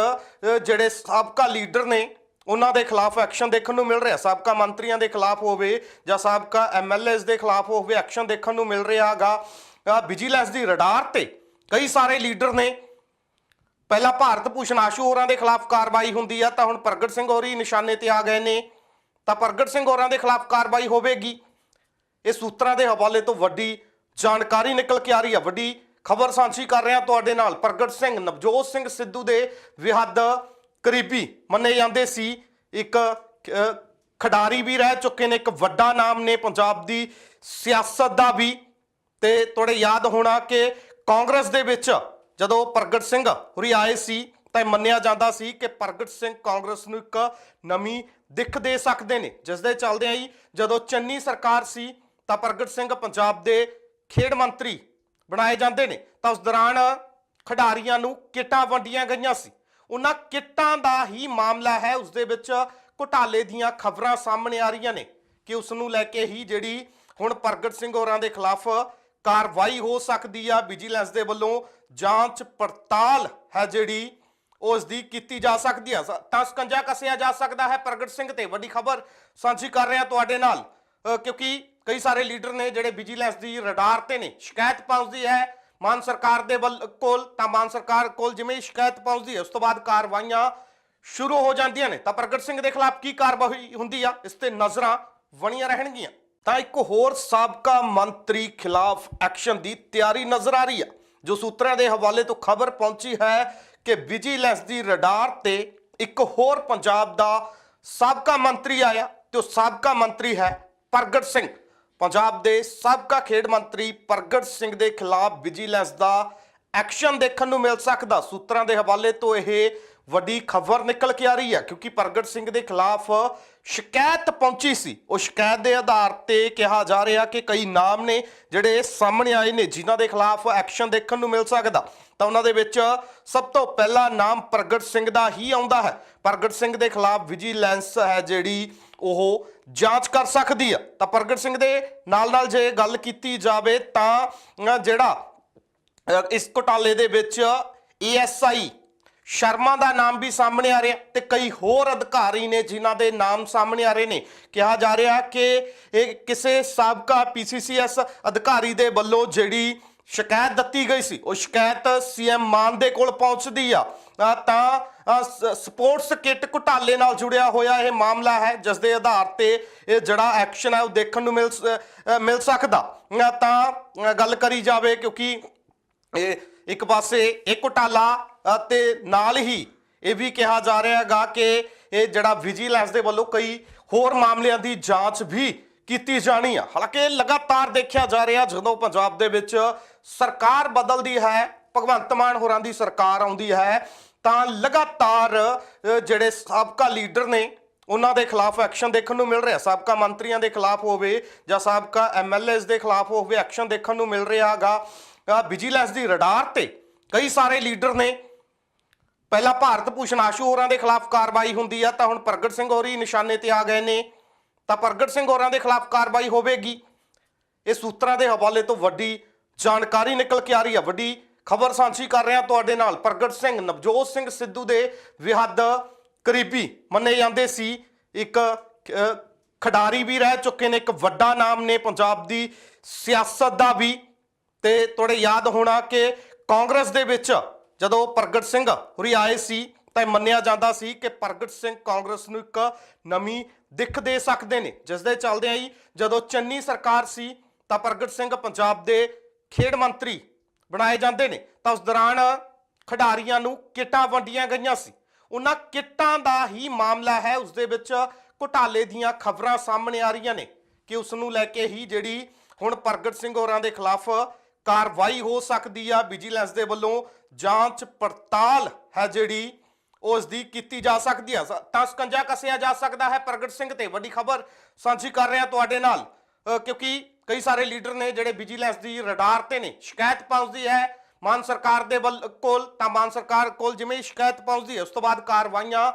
ਜਿਹੜੇ ਸਾਬਕਾ ਲੀਡਰ ਨੇ, ਉਹਨਾਂ ਦੇ ਖਿਲਾਫ ਐਕਸ਼ਨ ਦੇਖਣ ਨੂੰ ਮਿਲ ਰਿਹਾ। ਸਾਬਕਾ ਮੰਤਰੀਆਂ ਦੇ ਖਿਲਾਫ ਹੋਵੇ ਜਾਂ ਸਾਬਕਾ ਐਮਐਲਏਸ ਦੇ ਖਿਲਾਫ ਹੋਵੇ, ਐਕਸ਼ਨ ਦੇਖਣ ਨੂੰ ਮਿਲ ਰਿਹਾ ਹੈਗਾ। ਵਿਜੀਲੈਂਸ ਦੀ ਰਡਾਰ ਤੇ ਕਈ ਸਾਰੇ ਲੀਡਰ ਨੇ ਪਹਿਲਾਂ ਭਾਰਤ ਭੂਸ਼ਣ ਆਸ਼ੂ ਹੋਰਾਂ ਦੇ ਖਿਲਾਫ ਕਾਰਵਾਈ ਹੁੰਦੀ ਆ, ਤਾਂ ਹੁਣ ਪ੍ਰਗਟ ਸਿੰਘ ਹੋਰੀ ਨਿਸ਼ਾਨੇ ਤੇ ਆ ਗਏ ਨੇ। ਤਾਂ ਪ੍ਰਗਟ ਸਿੰਘ ਹੋਰਾਂ ਦੇ ਖਿਲਾਫ ਕਾਰਵਾਈ ਹੋਵੇਗੀ। ਇਹ ਸੂਤਰਾਂ ਦੇ ਹਵਾਲੇ ਤੋਂ ਵੱਡੀ ਜਾਣਕਾਰੀ ਨਿਕਲ ਕੇ ਆ ਰਹੀ ਹੈ ਵੱਡੀ ਖਬਰ ਸਾਂਝੀ ਕਰ ਰਹੇ ਹਾਂ ਤੁਹਾਡੇ ਨਾਲ ਪ੍ਰਗਟ ਸਿੰਘ, ਨਵਜੋਤ ਸਿੰਘ ਸਿੱਧੂ ਦੇ ਵਿਹੱਦ ਕਰੀਬੀ ਮੰਨੇ ਜਾਂਦੇ ਸੀ। ਇੱਕ ਖਿਡਾਰੀ ਵੀ ਰਹਿ ਚੁੱਕੇ ਨੇ, ਇੱਕ ਵੱਡਾ ਨਾਮ ਨੇ ਪੰਜਾਬ ਦੀ ਸਿਆਸਤ ਦਾ ਵੀ। ਤੇ ਤੁਹਾਡੇ ਯਾਦ ਹੋਣਾ ਕਿ ਕਾਂਗਰਸ ਦੇ ਵਿੱਚ ਜਦੋਂ ਪ੍ਰਗਟ ਸਿੰਘ ਹੁਰੀ ਆਏ ਸੀ ਤਾਂ ਇਹ ਮੰਨਿਆ ਜਾਂਦਾ ਸੀ ਕਿ ਪ੍ਰਗਟ ਸਿੰਘ ਕਾਂਗਰਸ ਨੂੰ ਇੱਕ ਨਵੀਂ ਦਿੱਖ ਦੇ ਸਕਦੇ ਨੇ। ਜਿਸ ਦੇ ਚੱਲਦਿਆਂ ਹੀ ਜਦੋਂ ਚੰਨੀ ਸਰਕਾਰ ਸੀ ਤਾਂ ਪ੍ਰਗਟ ਸਿੰਘ ਪੰਜਾਬ ਦੇ ਖੇਡ ਮੰਤਰੀ ਬਣਾਏ ਜਾਂਦੇ ਨੇ। ਤਾਂ ਉਸ ਦੌਰਾਨ ਖਿਡਾਰੀਆਂ ਨੂੰ ਕਿੱਟਾਂ ਵੰਡੀਆਂ ਗਈਆਂ ਸੀ। ਉਹਨਾਂ ਕਿੱਟਾਂ ਦਾ ਹੀ ਮਾਮਲਾ ਹੈ। ਉਸ ਦੇ ਵਿੱਚ ਘੁਟਾਲੇ ਦੀਆਂ ਖਬਰਾਂ ਸਾਹਮਣੇ ਆ ਰਹੀਆਂ ਨੇ ਕਿ ਉਸ ਨੂੰ ਲੈ ਕੇ ਹੀ ਜਿਹੜੀ ਹੁਣ ਪ੍ਰਗਟ ਸਿੰਘ ਹੋਰਾਂ ਦੇ ਖਿਲਾਫ ਕਾਰਵਾਈ ਹੋ ਸਕਦੀ ਆ ਵਿਜੀਲੈਂਸ ਦੇ ਵੱਲੋਂ। ਜਾਂਚ ਪੜਤਾਲ ਹੈ ਜਿਹੜੀ ਉਸ ਦੀ ਕੀਤੀ ਜਾ ਸਕਦੀ ਹੈ ਤਾਂ ਸਕੰਜਾ ਕੱਸਿਆ ਜਾ ਸਕਦਾ ਹੈ ਪ੍ਰਗਟ ਸਿੰਘ ਤੇ। ਵੱਡੀ ਖਬਰ ਸਾਂਝੀ ਕਰ ਰਹੇ ਹਾਂ ਤੁਹਾਡੇ ਨਾਲ ਕਿਉਂਕਿ ਕਈ ਸਾਰੇ ਲੀਡਰ ਨੇ ਜਿਹੜੇ ਵਿਜੀਲੈਂਸ ਦੀ ਰਡਾਰ ਤੇ ਨੇ। ਸ਼ਿਕਾਇਤ ਪਹੁੰਚਦੀ ਹੈ ਮਾਨ ਸਰਕਾਰ ਦੇ ਵੱਲ ਕੋਲ, ਤਾਂ ਮਾਨ ਸਰਕਾਰ ਕੋਲ ਜਿਵੇਂ ਸ਼ਿਕਾਇਤ ਪਹੁੰਚਦੀ ਹੈ, ਉਸ ਤੋਂ ਬਾਅਦ ਕਾਰਵਾਈਆਂ ਸ਼ੁਰੂ ਹੋ ਜਾਂਦੀਆਂ ਨੇ। ਤਾਂ ਪ੍ਰਗਟ ਸਿੰਘ ਦੇ ਖਿਲਾਫ ਕੀ ਕਾਰਵਾਈ ਹੁੰਦੀ ਆ? ਇਸ ਤੇ ਨਜ਼ਰਾਂ ਬਣੀਆਂ ਰਹਿਣਗੀਆਂ। ਤਾਂ ਇੱਕ ਹੋਰ ਸਾਬਕਾ ਮੰਤਰੀ ਖਿਲਾਫ ਐਕਸ਼ਨ ਦੀ ਤਿਆਰੀ ਨਜ਼ਰ ਆ ਰਹੀ ਆ ਜੋ ਸੂਤਰਾਂ ਦੇ ਹਵਾਲੇ ਤੋਂ ਖਬਰ ਪਹੁੰਚੀ ਹੈ ਕਿ ਵਿਜੀਲੈਂਸ ਦੀ ਰਡਾਰ ਤੇ ਇੱਕ ਹੋਰ ਪੰਜਾਬ ਦਾ ਸਾਬਕਾ ਮੰਤਰੀ ਆਇਆ ਤੇ ਉਹ ਸਾਬਕਾ ਮੰਤਰੀ ਹੈ ਪ੍ਰਗਟ ਸਿੰਘ। ਪੰਜਾਬ ਦੇ ਸਾਬਕਾ ਖੇਡ ਮੰਤਰੀ ਪ੍ਰਗਟ ਸਿੰਘ ਦੇ ਖਿਲਾਫ ਵਿਜੀਲੈਂਸ ਦਾ ਐਕਸ਼ਨ ਦੇਖਣ ਨੂੰ ਮਿਲ ਸਕਦਾ। ਸੂਤਰਾਂ ਦੇ ਹਵਾਲੇ ਤੋਂ ਇਹ ਵੱਡੀ ਖਬਰ ਨਿਕਲ ਕੇ ਆ ਰਹੀ ਹੈ, ਕਿਉਂਕਿ ਪ੍ਰਗਟ ਸਿੰਘ ਦੇ ਖਿਲਾਫ ਸ਼ਿਕਾਇਤ ਪਹੁੰਚੀ ਸੀ। ਉਹ ਸ਼ਿਕਾਇਤ ਦੇ ਆਧਾਰ ਤੇ ਕਿਹਾ ਜਾ ਰਿਹਾ ਕਿ ਕਈ ਨਾਮ ਨੇ ਜਿਹੜੇ ਸਾਹਮਣੇ ਆਏ ਨੇ, ਜਿਨ੍ਹਾਂ ਦੇ ਖਿਲਾਫ ਐਕਸ਼ਨ ਦੇਖਣ ਨੂੰ ਮਿਲ ਸਕਦਾ। ਤਾਂ ਉਹਨਾਂ ਦੇ ਵਿੱਚ ਸਭ ਤੋਂ ਪਹਿਲਾ ਨਾਮ ਪ੍ਰਗਟ ਸਿੰਘ ਦਾ ਹੀ ਆਉਂਦਾ ਹੈ। ਪ੍ਰਗਟ ਸਿੰਘ ਦੇ ਖਿਲਾਫ ਵਿਜੀਲੈਂਸ ਹੈ ਜਿਹੜੀ ਉਹ ਜਾਂਚ ਕਰ ਸਕਦੀ ਹੈ। ਤਾਂ ਪ੍ਰਗਟ ਸਿੰਘ ਦੇ ਨਾਲ ਨਾਲ ਜੇ ਗੱਲ ਕੀਤੀ ਜਾਵੇ ਤਾਂ ਜਿਹੜਾ ਇਸ ਘੁਟਾਲੇ ਦੇ ਵਿੱਚ ਏਐਸਆਈ ਸ਼ਰਮਾ ਦਾ ਨਾਮ ਵੀ ਸਾਹਮਣੇ ਆ ਰਿਹਾ ਤੇ ਕਈ ਹੋਰ ਅਧਿਕਾਰੀ ਨੇ ਜਿਨ੍ਹਾਂ ਦੇ ਨਾਮ ਸਾਹਮਣੇ ਆ ਰਹੇ ਨੇ। ਕਿਹਾ ਜਾ ਰਿਹਾ ਕਿ ਇਹ ਕਿਸੇ ਸਾਬਕਾ ਪੀਸੀਸੀਐਸ ਅਧਿਕਾਰੀ ਦੇ ਵੱਲੋਂ ਜਿਹੜੀ ਸ਼ਿਕਾਇਤ ਦਿੱਤੀ ਗਈ ਸੀ, ਉਹ ਸ਼ਿਕਾਇਤ ਸੀਐਮ ਮਾਨ ਦੇ ਕੋਲ ਪਹੁੰਚਦੀ ਆ। ਤਾਂ ਸਪੋਰਟਸ ਕਿੱਟ ਘੁਟਾਲੇ ਨਾਲ ਜੁੜਿਆ ਹੋਇਆ ਇਹ ਮਾਮਲਾ ਹੈ, ਜਿਸ ਦੇ ਆਧਾਰ ਤੇ ਇਹ ਜਿਹੜਾ ਐਕਸ਼ਨ ਹੈ, ਉਹ ਦੇਖਣ ਨੂੰ ਮਿਲ ਸ- ਮਿਲ ਸਕਦਾ। ਤਾਂ ਗੱਲ ਕਰੀ ਜਾਵੇ ਕਿਉਂਕਿ ਇਹ ਇੱਕ ਪਾਸੇ ਇਹ ਘੁਟਾਲਾ ਅਤੇ ਨਾਲ ਹੀ ਇਹ ਵੀ ਕਿਹਾ ਜਾ ਰਿਹਾ ਹੈਗਾ ਕਿ ਇਹ ਜਿਹੜਾ ਵਿਜੀਲੈਂਸ ਦੇ ਵੱਲੋਂ ਕਈ ਹੋਰ ਮਾਮਲਿਆਂ ਦੀ ਜਾਂਚ ਵੀ ਕੀਤੀ ਜਾਣੀ ਆ। ਹਾਲਾਂਕਿ ਲਗਾਤਾਰ ਦੇਖਿਆ ਜਾ ਰਿਹਾ ਜਦੋਂ ਪੰਜਾਬ ਦੇ ਵਿੱਚ ਸਰਕਾਰ ਬਦਲਦੀ ਹੈ, ਭਗਵੰਤ ਮਾਨ ਹੋਰਾਂ ਦੀ ਸਰਕਾਰ ਆਉਂਦੀ ਹੈ, ਤਾਂ ਲਗਾਤਾਰ ਜਿਹੜੇ ਸਾਬਕਾ ਲੀਡਰ ਨੇ, ਉਹਨਾਂ ਦੇ ਖਿਲਾਫ ਐਕਸ਼ਨ ਦੇਖਣ ਨੂੰ ਮਿਲ ਰਿਹਾ। ਸਾਬਕਾ ਮੰਤਰੀਆਂ ਦੇ ਖਿਲਾਫ ਹੋਵੇ ਜਾਂ ਸਾਬਕਾ ਐਮਐਲਏਸ ਦੇ ਖਿਲਾਫ ਹੋਵੇ, ਐਕਸ਼ਨ ਦੇਖਣ ਨੂੰ ਮਿਲ ਰਿਹਾ ਹੈਗਾ। ਵਿਜੀਲੈਂਸ ਦੀ ਰਡਾਰ ਤੇ ਕਈ ਸਾਰੇ ਲੀਡਰ ਨੇ ਪਹਿਲਾਂ ਭਾਰਤ ਭੂਸ਼ਣ ਆਸ਼ੂ ਹੋਰਾਂ ਦੇ ਖਿਲਾਫ ਕਾਰਵਾਈ ਹੁੰਦੀ ਆ, ਤਾਂ ਹੁਣ ਪ੍ਰਗਟ ਸਿੰਘ ਹੋਰੀ ਨਿਸ਼ਾਨੇ ਤੇ ਆ ਗਏ ਨੇ। ਤਾਂ ਪ੍ਰਗਟ ਸਿੰਘ ਹੋਰਾਂ ਦੇ ਖਿਲਾਫ ਕਾਰਵਾਈ ਹੋਵੇਗੀ। ਇਹ ਸੂਤਰਾਂ ਦੇ ਹਵਾਲੇ ਤੋਂ ਵੱਡੀ ਜਾਣਕਾਰੀ ਨਿਕਲ ਕੇ ਆ ਰਹੀ ਹੈ ਵੱਡੀ ਖਬਰ ਸਾਂਝੀ ਕਰ ਰਹੇ ਹਾਂ ਤੁਹਾਡੇ ਨਾਲ ਪ੍ਰਗਟ ਸਿੰਘ, ਨਵਜੋਤ ਸਿੰਘ ਸਿੱਧੂ ਦੇ ਵਿਹੱਦ ਕਰੀਬੀ ਮੰਨੇ ਜਾਂਦੇ ਸੀ। ਇੱਕ ਖਿਡਾਰੀ ਵੀ ਰਹਿ ਚੁੱਕੇ ਨੇ, ਇੱਕ ਵੱਡਾ ਨਾਮ ਨੇ ਪੰਜਾਬ ਦੀ ਸਿਆਸਤ ਦਾ ਵੀ। ਤੇ ਤੁਹਾਡੇ ਯਾਦ ਹੋਣਾ ਕਿ ਕਾਂਗਰਸ ਦੇ ਵਿੱਚ ਜਦੋਂ ਪ੍ਰਗਟ ਸਿੰਘ ਹੁਰੀ ਆਏ ਸੀ ਤਾਂ ਇਹ ਮੰਨਿਆ ਜਾਂਦਾ ਸੀ ਕਿ ਪ੍ਰਗਟ ਸਿੰਘ ਕਾਂਗਰਸ ਨੂੰ ਇੱਕ ਨਵੀਂ ਦਿੱਖ ਦੇ ਸਕਦੇ ਨੇ। ਜਿਸ ਦੇ ਚੱਲਦਿਆਂ ਹੀ ਜਦੋਂ ਚੰਨੀ ਸਰਕਾਰ ਸੀ ਤਾਂ ਪ੍ਰਗਟ ਸਿੰਘ ਪੰਜਾਬ ਦੇ ਖੇਡ ਮੰਤਰੀ ਬਣਾਏ ਜਾਂਦੇ ਨੇ। ਤਾਂ ਉਸ ਦੌਰਾਨ ਖਿਡਾਰੀਆਂ ਨੂੰ ਕਿੱਟਾਂ ਵੰਡੀਆਂ ਗਈਆਂ ਸੀ। ਉਹਨਾਂ ਕਿੱਟਾਂ ਦਾ ਹੀ ਮਾਮਲਾ ਹੈ। ਉਸ ਦੇ ਵਿੱਚ ਘੁਟਾਲੇ ਦੀਆਂ ਖਬਰਾਂ ਸਾਹਮਣੇ ਆ ਰਹੀਆਂ ਨੇ ਕਿ ਉਸ ਨੂੰ ਲੈ ਕੇ ਹੀ ਜਿਹੜੀ ਹੁਣ ਪ੍ਰਗਟ ਸਿੰਘ ਹੋਰਾਂ ਦੇ ਖਿਲਾਫ ਕਾਰਵਾਈ ਹੋ ਸਕਦੀ ਆ। ਵਿਜੀਲੈਂਸ ਦੇ ਵੱਲੋਂ ਜਾਂਚ ਪੜਤਾਲ ਹੈ ਜਿਹੜੀ ਉਸ ਦੀ ਕੀਤੀ ਜਾ ਸਕਦੀ ਹੈ। ਤਾਂ ਸਕੰਜਾ ਕੱਸਿਆ ਜਾ ਸਕਦਾ ਹੈ ਪ੍ਰਗਟ ਸਿੰਘ ਤੇ। ਵੱਡੀ ਖਬਰ ਸਾਂਝੀ ਕਰ ਰਿਹਾ ਤੁਹਾਡੇ ਨਾਲ ਕਿਉਂਕਿ ਕਈ ਸਾਰੇ ਲੀਡਰ ਨੇ ਜਿਹੜੇ ਵਿਜੀਲੈਂਸ ਦੀ ਰਡਾਰ ਤੇ ਨੇ, ਸ਼ਿਕਾਇਤ ਪਹੁੰਚਦੀ ਹੈ ਮਾਨ ਸਰਕਾਰ ਦੇ ਵੱਲ ਕੋਲ। ਤਾਂ ਮਾਨ ਸਰਕਾਰ ਕੋਲ ਜਿਵੇਂ ਸ਼ਿਕਾਇਤ ਪਹੁੰਚਦੀ ਹੈ, ਉਸ ਤੋਂ ਬਾਅਦ ਕਾਰਵਾਈਆਂ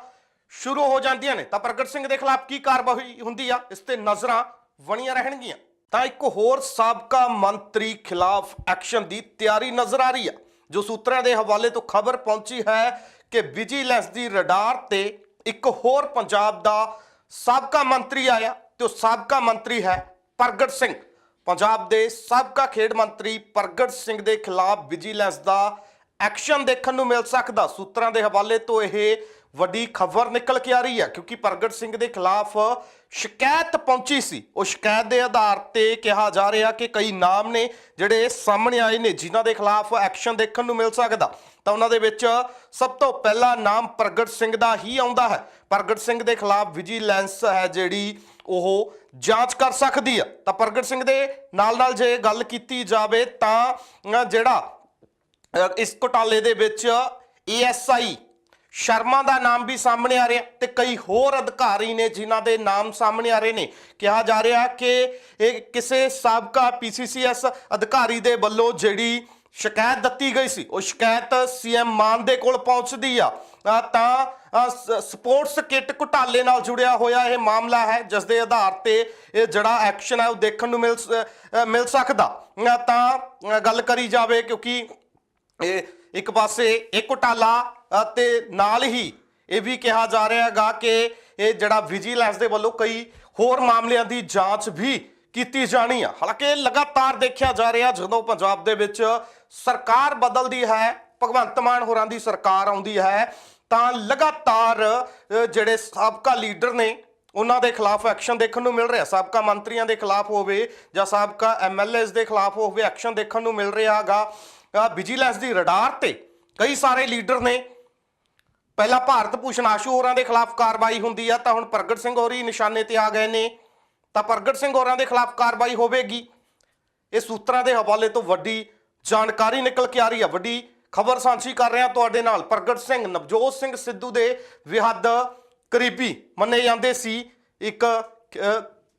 ਸ਼ੁਰੂ ਹੋ ਜਾਂਦੀਆਂ ਨੇ। ਤਾਂ ਪ੍ਰਗਟ ਸਿੰਘ ਦੇ ਖਿਲਾਫ ਕੀ ਕਾਰਵਾਈ ਹੁੰਦੀ ਆ? ਇਸ ਤੇ ਨਜ਼ਰਾਂ ਬਣੀਆਂ ਰਹਿਣਗੀਆਂ। ਤਾਂ ਇੱਕ ਹੋਰ ਸਾਬਕਾ ਮੰਤਰੀ ਖਿਲਾਫ ਐਕਸ਼ਨ ਦੀ ਤਿਆਰੀ ਨਜ਼ਰ ਆ ਰਹੀ ਆ। ਜੋ ਸੂਤਰਾਂ ਦੇ ਹਵਾਲੇ ਤੋਂ ਖਬਰ ਪਹੁੰਚੀ ਹੈ ਕਿ ਵਿਜੀਲੈਂਸ ਦੀ ਰਡਾਰ ਤੇ ਇੱਕ ਹੋਰ ਪੰਜਾਬ ਦਾ ਸਾਬਕਾ ਮੰਤਰੀ ਆਇਆ ਤੇ ਉਹ ਸਾਬਕਾ ਮੰਤਰੀ ਹੈ ਪ੍ਰਗਟ ਸਿੰਘ। ਪੰਜਾਬ ਦੇ ਸਾਬਕਾ ਖੇਡ ਮੰਤਰੀ ਪ੍ਰਗਟ ਸਿੰਘ ਦੇ ਖਿਲਾਫ ਵਿਜੀਲੈਂਸ ਦਾ ਐਕਸ਼ਨ ਦੇਖਣ ਨੂੰ ਮਿਲ ਸਕਦਾ। ਸੂਤਰਾਂ ਦੇ ਹਵਾਲੇ ਤੋਂ ਇਹ ਵੱਡੀ ਖਬਰ ਨਿਕਲ ਕੇ ਆ ਰਹੀ ਹੈ ਕਿਉਂਕਿ ਪ੍ਰਗਟ ਸਿੰਘ ਦੇ ਖਿਲਾਫ ਸ਼ਿਕਾਇਤ ਪਹੁੰਚੀ ਸੀ। ਉਹ ਸ਼ਿਕਾਇਤ ਦੇ ਆਧਾਰ ਤੇ ਕਿਹਾ ਜਾ ਰਿਹਾ ਕਿ ਕਈ ਨਾਮ ਨੇ ਜਿਹੜੇ ਸਾਹਮਣੇ ਆਏ ਨੇ, ਜਿਨ੍ਹਾਂ ਦੇ ਖਿਲਾਫ ਐਕਸ਼ਨ ਦੇਖਣ ਨੂੰ ਮਿਲ ਸਕਦਾ। ਤਾਂ ਉਹਨਾਂ ਦੇ ਵਿੱਚ ਸਭ ਤੋਂ ਪਹਿਲਾ ਨਾਮ ਪ੍ਰਗਟ ਸਿੰਘ ਦਾ ਹੀ ਆਉਂਦਾ ਹੈ। ਪ੍ਰਗਟ ਸਿੰਘ ਦੇ ਖਿਲਾਫ ਵਿਜੀਲੈਂਸ ਹੈ ਜਿਹੜੀ ਉਹ ਜਾਂਚ ਕਰ ਸਕਦੀ ਆ। ਤਾਂ ਪ੍ਰਗਟ ਸਿੰਘ ਦੇ ਨਾਲ ਨਾਲ ਜੇ ਗੱਲ ਕੀਤੀ ਜਾਵੇ ਤਾਂ ਜਿਹੜਾ ਇਸ ਘੁਟਾਲੇ ਦੇ ਵਿੱਚ ਏਐਸਆਈ ਸ਼ਰਮਾ ਦਾ ਨਾਮ ਵੀ ਸਾਹਮਣੇ ਆ ਰਿਹਾ ਤੇ ਕਈ ਹੋਰ ਅਧਿਕਾਰੀ ਨੇ ਜਿਨ੍ਹਾਂ ਦੇ ਨਾਮ ਸਾਹਮਣੇ ਆ ਰਹੇ ਨੇ। ਕਿਹਾ ਜਾ ਰਿਹਾ ਕਿ ਇਹ ਕਿਸੇ ਸਾਬਕਾ ਪੀਸੀਸੀਐਸ ਅਧਿਕਾਰੀ ਦੇ ਵੱਲੋਂ ਜਿਹੜੀ ਸ਼ਿਕਾਇਤ ਦਿੱਤੀ ਗਈ ਸੀ, ਉਹ ਸ਼ਿਕਾਇਤ ਸੀਐਮ ਮਾਨ ਦੇ ਕੋਲ ਪਹੁੰਚਦੀ ਆ। ਤਾਂ ਸਪੋਰਟਸ ਕਿੱਟ ਘੁਟਾਲੇ ਨਾਲ ਜੁੜਿਆ ਹੋਇਆ ਇਹ ਮਾਮਲਾ ਹੈ, ਜਿਸ ਦੇ ਆਧਾਰ ਤੇ ਇਹ ਜਿਹੜਾ ਐਕਸ਼ਨ ਹੈ ਉਹ ਦੇਖਣ ਨੂੰ ਮਿਲ ਸ- ਮਿਲ ਸਕਦਾ। ਤਾਂ ਗੱਲ ਕਰੀ ਜਾਵੇ ਕਿਉਂਕਿ ਇਹ ਇੱਕ ਪਾਸੇ ਇਹ ਘੁਟਾਲਾ ਅਤੇ ਨਾਲ ਹੀ ਇਹ ਵੀ ਕਿਹਾ ਜਾ ਰਿਹਾ ਹੈਗਾ ਕਿ ਇਹ ਜਿਹੜਾ ਵਿਜੀਲੈਂਸ ਦੇ ਵੱਲੋਂ ਕਈ ਹੋਰ ਮਾਮਲਿਆਂ ਦੀ ਜਾਂਚ ਵੀ ਕੀਤੀ ਜਾਣੀ ਆ। ਹਾਲਾਂਕਿ ਲਗਾਤਾਰ ਦੇਖਿਆ ਜਾ ਰਿਹਾ ਜਦੋਂ ਪੰਜਾਬ ਦੇ ਵਿੱਚ ਸਰਕਾਰ ਬਦਲਦੀ ਹੈ, ਭਗਵੰਤ ਮਾਨ ਹੋਰਾਂ ਦੀ ਸਰਕਾਰ ਆਉਂਦੀ ਹੈ, ਤਾਂ ਲਗਾਤਾਰ ਜਿਹੜੇ ਸਾਬਕਾ ਲੀਡਰ ਨੇ, ਉਹਨਾਂ ਦੇ ਖਿਲਾਫ ਐਕਸ਼ਨ ਦੇਖਣ ਨੂੰ ਮਿਲ ਰਿਹਾ। ਸਾਬਕਾ ਮੰਤਰੀਆਂ ਦੇ ਖਿਲਾਫ ਹੋਵੇ ਜਾਂ ਸਾਬਕਾ ਐਮਐਲਏਸ ਦੇ ਖਿਲਾਫ ਹੋਵੇ, ਐਕਸ਼ਨ ਦੇਖਣ ਨੂੰ ਮਿਲ ਰਿਹਾ ਹੈਗਾ। ਵਿਜੀਲੈਂਸ ਦੀ ਰਡਾਰ ਤੇ ਕਈ ਸਾਰੇ ਲੀਡਰ ਨੇ ਪਹਿਲਾਂ ਭਾਰਤ ਭੂਸ਼ਣ ਆਸ਼ੂ ਹੋਰਾਂ ਦੇ ਖਿਲਾਫ ਕਾਰਵਾਈ ਹੁੰਦੀ ਆ, ਤਾਂ ਹੁਣ ਪ੍ਰਗਟ ਸਿੰਘ ਹੋਰੀ ਨਿਸ਼ਾਨੇ ਤੇ ਆ ਗਏ ਨੇ। ਤਾਂ ਪ੍ਰਗਟ ਸਿੰਘ ਹੋਰਾਂ ਦੇ ਖਿਲਾਫ ਕਾਰਵਾਈ ਹੋਵੇਗੀ। ਇਹ ਸੂਤਰਾਂ ਦੇ ਹਵਾਲੇ ਤੋਂ ਵੱਡੀ ਜਾਣਕਾਰੀ ਨਿਕਲ ਕੇ ਆ ਰਹੀ ਹੈ ਵੱਡੀ ਖਬਰ ਸਾਂਝੀ ਕਰ ਰਹੇ ਹਾਂ ਤੁਹਾਡੇ ਨਾਲ ਪ੍ਰਗਟ ਸਿੰਘ, ਨਵਜੋਤ ਸਿੰਘ ਸਿੱਧੂ ਦੇ ਵਿਹੱਦ ਕਰੀਬੀ ਮੰਨੇ ਜਾਂਦੇ ਸੀ। ਇੱਕ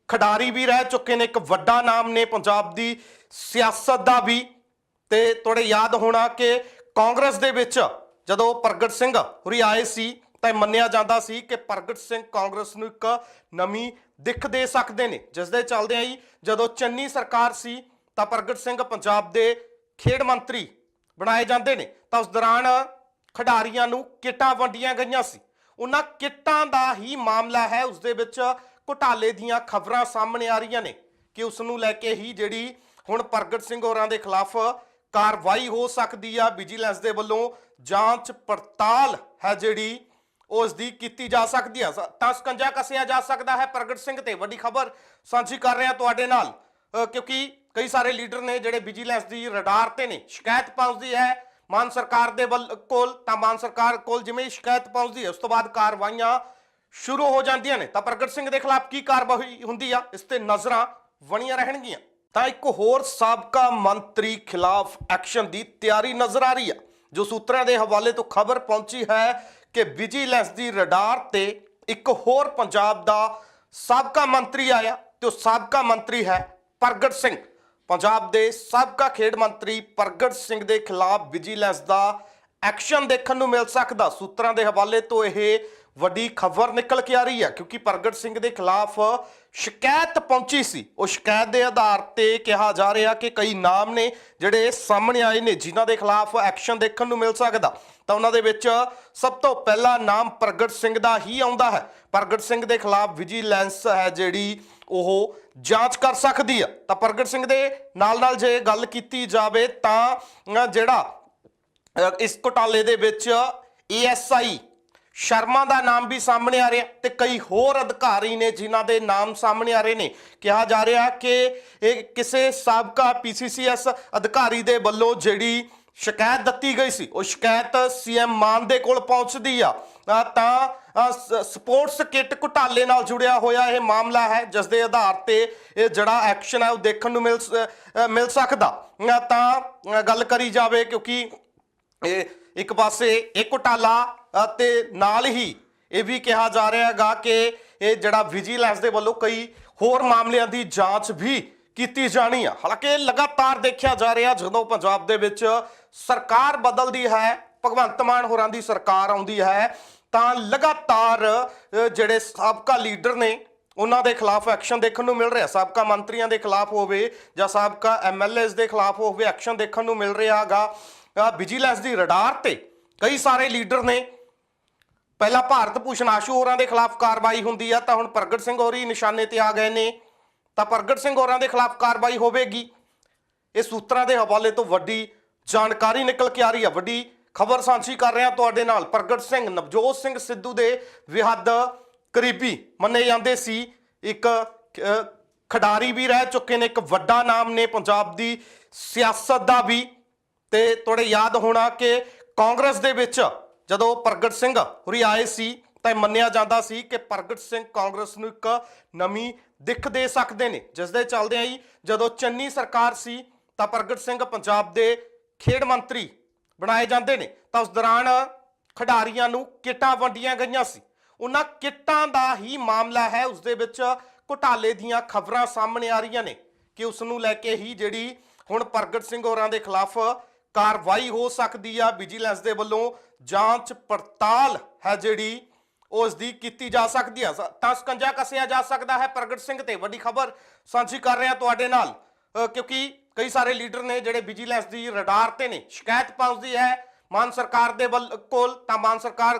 ਖਿਡਾਰੀ ਵੀ ਰਹਿ ਚੁੱਕੇ ਨੇ, ਇੱਕ ਵੱਡਾ ਨਾਮ ਨੇ ਪੰਜਾਬ ਦੀ ਸਿਆਸਤ ਦਾ ਵੀ। ਤੇ ਤੁਹਾਡੇ ਯਾਦ ਹੋਣਾ ਕਿ ਕਾਂਗਰਸ ਦੇ ਵਿੱਚ ਜਦੋਂ ਪ੍ਰਗਟ ਸਿੰਘ ਹੁਰੀ ਆਏ ਸੀ ਤਾਂ ਇਹ ਮੰਨਿਆ ਜਾਂਦਾ ਸੀ ਕਿ ਪ੍ਰਗਟ ਸਿੰਘ ਕਾਂਗਰਸ ਨੂੰ ਇੱਕ ਨਵੀਂ ਦਿੱਖ ਦੇ ਸਕਦੇ ਨੇ। ਜਿਸ ਦੇ ਚੱਲਦਿਆਂ ਹੀ ਜਦੋਂ ਚੰਨੀ ਸਰਕਾਰ ਸੀ ਤਾਂ ਪ੍ਰਗਟ ਸਿੰਘ ਪੰਜਾਬ ਦੇ ਖੇਡ ਮੰਤਰੀ ਬਣਾਏ ਜਾਂਦੇ ਨੇ। ਤਾਂ ਉਸ ਦੌਰਾਨ ਖਿਡਾਰੀਆਂ ਨੂੰ ਕਿੱਟਾਂ ਵੰਡੀਆਂ ਗਈਆਂ ਸੀ। ਉਹਨਾਂ ਕਿੱਟਾਂ ਦਾ ਹੀ ਮਾਮਲਾ ਹੈ। ਉਸ ਦੇ ਵਿੱਚ ਘੁਟਾਲੇ ਦੀਆਂ ਖਬਰਾਂ ਸਾਹਮਣੇ ਆ ਰਹੀਆਂ ਨੇ ਕਿ ਉਸ ਨੂੰ ਲੈ ਕੇ ਹੀ ਜਿਹੜੀ ਹੁਣ ਪ੍ਰਗਟ ਸਿੰਘ ਹੋਰਾਂ ਦੇ ਖਿਲਾਫ ਕਾਰਵਾਈ ਹੋ ਸਕਦੀ ਆ ਵਿਜੀਲੈਂਸ ਦੇ ਵੱਲੋਂ। ਜਾਂਚ ਪੜਤਾਲ ਹੈ ਜਿਹੜੀ ਉਸ ਦੀ ਕੀਤੀ ਜਾ ਸਕਦੀ ਹੈ ਤਾਂ ਸਕੰਜਾ ਕੱਸਿਆ ਜਾ ਸਕਦਾ ਹੈ ਪ੍ਰਗਟ ਸਿੰਘ ਤੇ। ਵੱਡੀ ਖਬਰ ਸਾਂਝੀ ਕਰ ਰਹੇ ਹਾਂ ਤੁਹਾਡੇ ਨਾਲ ਅ, ਕਿਉਂਕਿ ਕਈ ਸਾਰੇ ਲੀਡਰ ਨੇ ਜਿਹੜੇ ਵਿਜੀਲੈਂਸ ਦੀ ਰਡਾਰ ਤੇ ਨੇ। ਸ਼ਿਕਾਇਤ ਪਹੁੰਚਦੀ ਹੈ ਮਾਨ ਸਰਕਾਰ ਦੇ ਵੱਲ ਕੋਲ। ਤਾਂ ਮਾਨ ਸਰਕਾਰ ਕੋਲ ਜਿਵੇਂ ਹੀ ਸ਼ਿਕਾਇਤ ਪਹੁੰਚਦੀ ਹੈ ਉਸ ਤੋਂ ਬਾਅਦ ਕਾਰਵਾਈਆਂ ਸ਼ੁਰੂ ਹੋ ਜਾਂਦੀਆਂ ਨੇ। ਤਾਂ ਪ੍ਰਗਟ ਸਿੰਘ ਦੇ ਖਿਲਾਫ ਕੀ ਕਾਰਵਾਈ ਹੁੰਦੀ ਆ? ਇਸ ਤੇ ਨਜ਼ਰਾਂ ਬਣੀਆਂ ਰਹਿਣਗੀਆਂ। ਤਾਂ ਇੱਕ ਹੋਰ ਸਾਬਕਾ ਮੰਤਰੀ ਖਿਲਾਫ ਐਕਸ਼ਨ ਦੀ ਤਿਆਰੀ ਨਜ਼ਰ ਆ ਰਹੀ ਆ ਜੋ ਸੂਤਰਾਂ ਦੇ ਹਵਾਲੇ ਤੋਂ ਖਬਰ ਪਹੁੰਚੀ ਹੈ ਕਿ ਵਿਜੀਲੈਂਸ ਦੀ ਰਡਾਰ ਤੇ ਇੱਕ ਹੋਰ ਪੰਜਾਬ ਦਾ ਸਾਬਕਾ ਮੰਤਰੀ ਆਇਆ ਤੇ ਉਹ ਸਾਬਕਾ ਮੰਤਰੀ ਹੈ ਪ੍ਰਗਟ ਸਿੰਘ। ਪੰਜਾਬ ਦੇ ਸਾਬਕਾ ਖੇਡ ਮੰਤਰੀ ਪ੍ਰਗਟ ਸਿੰਘ ਦੇ ਖਿਲਾਫ ਵਿਜੀਲੈਂਸ ਦਾ ਐਕਸ਼ਨ ਦੇਖਣ ਨੂੰ ਮਿਲ ਸਕਦਾ। ਸੂਤਰਾਂ ਦੇ ਹਵਾਲੇ ਤੋਂ ਇਹ ਵੱਡੀ ਖਬਰ ਨਿਕਲ ਕੇ ਆ ਰਹੀ ਹੈ, ਕਿਉਂਕਿ ਪ੍ਰਗਟ ਸਿੰਘ ਦੇ ਖਿਲਾਫ ਸ਼ਿਕਾਇਤ ਪਹੁੰਚੀ ਸੀ। ਉਹ ਸ਼ਿਕਾਇਤ ਦੇ ਆਧਾਰ ਤੇ ਕਿਹਾ ਜਾ ਰਿਹਾ ਕਿ ਕਈ ਨਾਮ ਨੇ ਜਿਹੜੇ ਸਾਹਮਣੇ ਆਏ ਨੇ, ਜਿਨ੍ਹਾਂ ਦੇ ਖਿਲਾਫ ਐਕਸ਼ਨ ਦੇਖਣ ਨੂੰ ਮਿਲ ਸਕਦਾ। ਤਾਂ ਉਹਨਾਂ ਦੇ ਵਿੱਚ ਸਭ ਤੋਂ ਪਹਿਲਾ ਨਾਮ ਪ੍ਰਗਟ ਸਿੰਘ ਦਾ ਹੀ ਆਉਂਦਾ ਹੈ। ਪ੍ਰਗਟ ਸਿੰਘ ਦੇ ਖਿਲਾਫ ਵਿਜੀਲੈਂਸ ਹੈ ਜਿਹੜੀ ਉਹ ਜਾਂਚ ਕਰ ਸਕਦੀ ਆ ਤਾਂ ਪ੍ਰਗਟ ਸਿੰਘ ਦੇ ਨਾਲ ਨਾਲ ਜੇ ਗੱਲ ਕੀਤੀ ਜਾਵੇ ਤਾਂ ਜਿਹੜਾ ਇਸ ਘੁਟਾਲੇ ਦੇ ਵਿੱਚ ਏਐਸਆਈ ਸ਼ਰਮਾ ਦਾ ਨਾਮ ਵੀ ਸਾਹਮਣੇ ਆ ਰਿਹਾ ਤੇ ਕਈ ਹੋਰ ਅਧਿਕਾਰੀ ਨੇ ਜਿਨ੍ਹਾਂ ਦੇ ਨਾਮ ਸਾਹਮਣੇ ਆ ਰਹੇ ਨੇ। ਕਿਹਾ ਜਾ ਰਿਹਾ ਕਿ ਇਹ ਕਿਸੇ ਸਾਬਕਾ ਪੀਸੀਸੀਐਸ ਅਧਿਕਾਰੀ ਦੇ ਵੱਲੋਂ ਜਿਹੜੀ ਸ਼ਿਕਾਇਤ ਦਿੱਤੀ ਗਈ ਸੀ, ਉਹ ਸ਼ਿਕਾਇਤ ਸੀਐਮ ਮਾਨ ਦੇ ਕੋਲ ਪਹੁੰਚਦੀ ਆ। ਤਾਂ ਸਪੋਰਟਸ ਕਿੱਟ ਘੁਟਾਲੇ ਨਾਲ ਜੁੜਿਆ ਹੋਇਆ ਇਹ ਮਾਮਲਾ ਹੈ, ਜਿਸ ਦੇ ਆਧਾਰ ਤੇ ਇਹ ਜਿਹੜਾ ਐਕਸ਼ਨ ਹੈ, ਉਹ ਦੇਖਣ ਨੂੰ ਮਿਲ ਸ- ਮਿਲ ਸਕਦਾ। ਤਾਂ ਗੱਲ ਕਰੀ ਜਾਵੇ ਕਿਉਂਕਿ ਇਹ ਇੱਕ ਪਾਸੇ ਇਹ ਘੁਟਾਲਾ ਅਤੇ ਨਾਲ ਹੀ ਇਹ ਵੀ ਕਿਹਾ ਜਾ ਰਿਹਾ ਹੈਗਾ ਕਿ ਇਹ ਜਿਹੜਾ ਵਿਜੀਲੈਂਸ ਦੇ ਵੱਲੋਂ ਕਈ ਹੋਰ ਮਾਮਲਿਆਂ ਦੀ ਜਾਂਚ ਵੀ ਕੀਤੀ ਜਾਣੀ ਆ। ਹਾਲਾਂਕਿ ਲਗਾਤਾਰ ਦੇਖਿਆ ਜਾ ਰਿਹਾ, ਜਦੋਂ ਪੰਜਾਬ ਦੇ ਵਿੱਚ ਸਰਕਾਰ ਬਦਲਦੀ ਹੈ, ਭਗਵੰਤ ਮਾਨ ਹੋਰਾਂ ਦੀ ਸਰਕਾਰ ਆਉਂਦੀ ਹੈ, ਤਾਂ ਲਗਾਤਾਰ ਜਿਹੜੇ ਸਾਬਕਾ ਲੀਡਰ ਨੇ, ਉਹਨਾਂ ਦੇ ਖਿਲਾਫ ਐਕਸ਼ਨ ਦੇਖਣ ਨੂੰ ਮਿਲ ਰਿਹਾ। ਸਾਬਕਾ ਮੰਤਰੀਆਂ ਦੇ ਖਿਲਾਫ ਹੋਵੇ ਜਾਂ ਸਾਬਕਾ ਐਮਐਲਏਸ ਦੇ ਖਿਲਾਫ ਹੋਵੇ, ਐਕਸ਼ਨ ਦੇਖਣ ਨੂੰ ਮਿਲ ਰਿਹਾ ਹੈਗਾ। ਵਿਜੀਲੈਂਸ ਦੀ ਰਡਾਰ ਤੇ ਕਈ ਸਾਰੇ ਲੀਡਰ ਨੇ। ਪਹਿਲਾਂ ਭਾਰਤ ਭੂਸ਼ਣ ਆਸ਼ੂ ਹੋਰਾਂ ਦੇ ਖਿਲਾਫ ਕਾਰਵਾਈ ਹੁੰਦੀ ਆ, ਤਾਂ ਹੁਣ ਪ੍ਰਗਟ ਸਿੰਘ ਹੋਰੀ ਨਿਸ਼ਾਨੇ ਤੇ ਆ ਗਏ ਨੇ। ਤਾਂ ਪ੍ਰਗਟ ਸਿੰਘ ਹੋਰਾਂ ਦੇ ਖਿਲਾਫ ਕਾਰਵਾਈ ਹੋਵੇਗੀ। ਇਹ ਸੂਤਰਾਂ ਦੇ ਹਵਾਲੇ ਤੋਂ ਵੱਡੀ ਜਾਣਕਾਰੀ ਨਿਕਲ ਕੇ ਆ ਰਹੀ ਹੈ ਵੱਡੀ ਖਬਰ ਸਾਂਝੀ ਕਰ ਰਹੇ ਹਾਂ ਤੁਹਾਡੇ ਨਾਲ ਪ੍ਰਗਟ ਸਿੰਘ, ਨਵਜੋਤ ਸਿੰਘ ਸਿੱਧੂ ਦੇ ਵਿਹੱਦ ਕਰੀਬੀ ਮੰਨੇ ਜਾਂਦੇ ਸੀ। ਇੱਕ ਖਿਡਾਰੀ ਵੀ ਰਹਿ ਚੁੱਕੇ ਨੇ, ਇੱਕ ਵੱਡਾ ਨਾਮ ਨੇ ਪੰਜਾਬ ਦੀ ਸਿਆਸਤ ਦਾ ਵੀ। ਤੇ ਤੁਹਾਡੇ ਯਾਦ ਹੋਣਾ ਕਿ ਕਾਂਗਰਸ ਦੇ ਵਿੱਚ ਜਦੋਂ ਪ੍ਰਗਟ ਸਿੰਘ ਹੁਰੀ ਆਏ ਸੀ, ਤਾਂ ਇਹ ਮੰਨਿਆ ਜਾਂਦਾ ਸੀ ਕਿ ਪ੍ਰਗਟ ਸਿੰਘ ਕਾਂਗਰਸ ਨੂੰ ਇੱਕ ਨਵੀਂ ਦਿੱਖ ਦੇ ਸਕਦੇ ਨੇ। ਜਿਸ ਦੇ ਚੱਲਦਿਆਂ ਹੀ ਜਦੋਂ ਚੰਨੀ ਸਰਕਾਰ ਸੀ, ਤਾਂ ਪ੍ਰਗਟ ਸਿੰਘ ਪੰਜਾਬ ਦੇ ਖੇਡ ਮੰਤਰੀ ਬਣਾਏ ਜਾਂਦੇ ਨੇ। ਤਾਂ ਉਸ ਦੌਰਾਨ ਖਿਡਾਰੀਆਂ ਨੂੰ ਕਿੱਟਾਂ ਵੰਡੀਆਂ ਗਈਆਂ ਸੀ। ਉਹਨਾਂ ਕਿੱਟਾਂ ਦਾ ਹੀ ਮਾਮਲਾ ਹੈ, ਉਸ ਦੇ ਵਿੱਚ ਘੁਟਾਲੇ ਦੀਆਂ ਖਬਰਾਂ ਸਾਹਮਣੇ ਆ ਰਹੀਆਂ ਨੇ ਕਿ ਉਸ ਨੂੰ ਲੈ ਕੇ ਹੀ ਜਿਹੜੀ ਹੁਣ ਪ੍ਰਗਟ ਸਿੰਘ ਹੋਰਾਂ ਦੇ ਖਿਲਾਫ ਕਾਰਵਾਈ ਹੋ ਸਕਦੀ ਆ ਵਿਜੀਲੈਂਸ ਦੇ ਵੱਲੋਂ। ਜਾਂਚ ਪੜਤਾਲ ਹੈ ਜਿਹੜੀ ਉਸ ਦੀ ਕੀਤੀ ਜਾ ਸਕਦੀ ਹੈ ਤਾਂ ਸਕੰਜਾ ਕੱਸਿਆ ਜਾ ਸਕਦਾ ਹੈ ਪ੍ਰਗਟ ਸਿੰਘ ਤੇ। ਵੱਡੀ ਖਬਰ ਸਾਂਝੀ ਕਰ ਰਹੇ ਹਾਂ ਤੁਹਾਡੇ ਨਾਲ ਕਿਉਂਕਿ ਕਈ ਸਾਰੇ ਲੀਡਰ ਨੇ ਜਿਹੜੇ ਵਿਜੀਲੈਂਸ ਦੀ ਰਡਾਰ ਤੇ ਨੇ। ਸ਼ਿਕਾਇਤ ਪਹੁੰਚਦੀ ਹੈ। ਮਾਨ ਸਰਕਾਰ ਦੇ ਵੱਲ ਕੋਲ ਤਾਂ ਮਾਨ ਸਰਕਾਰ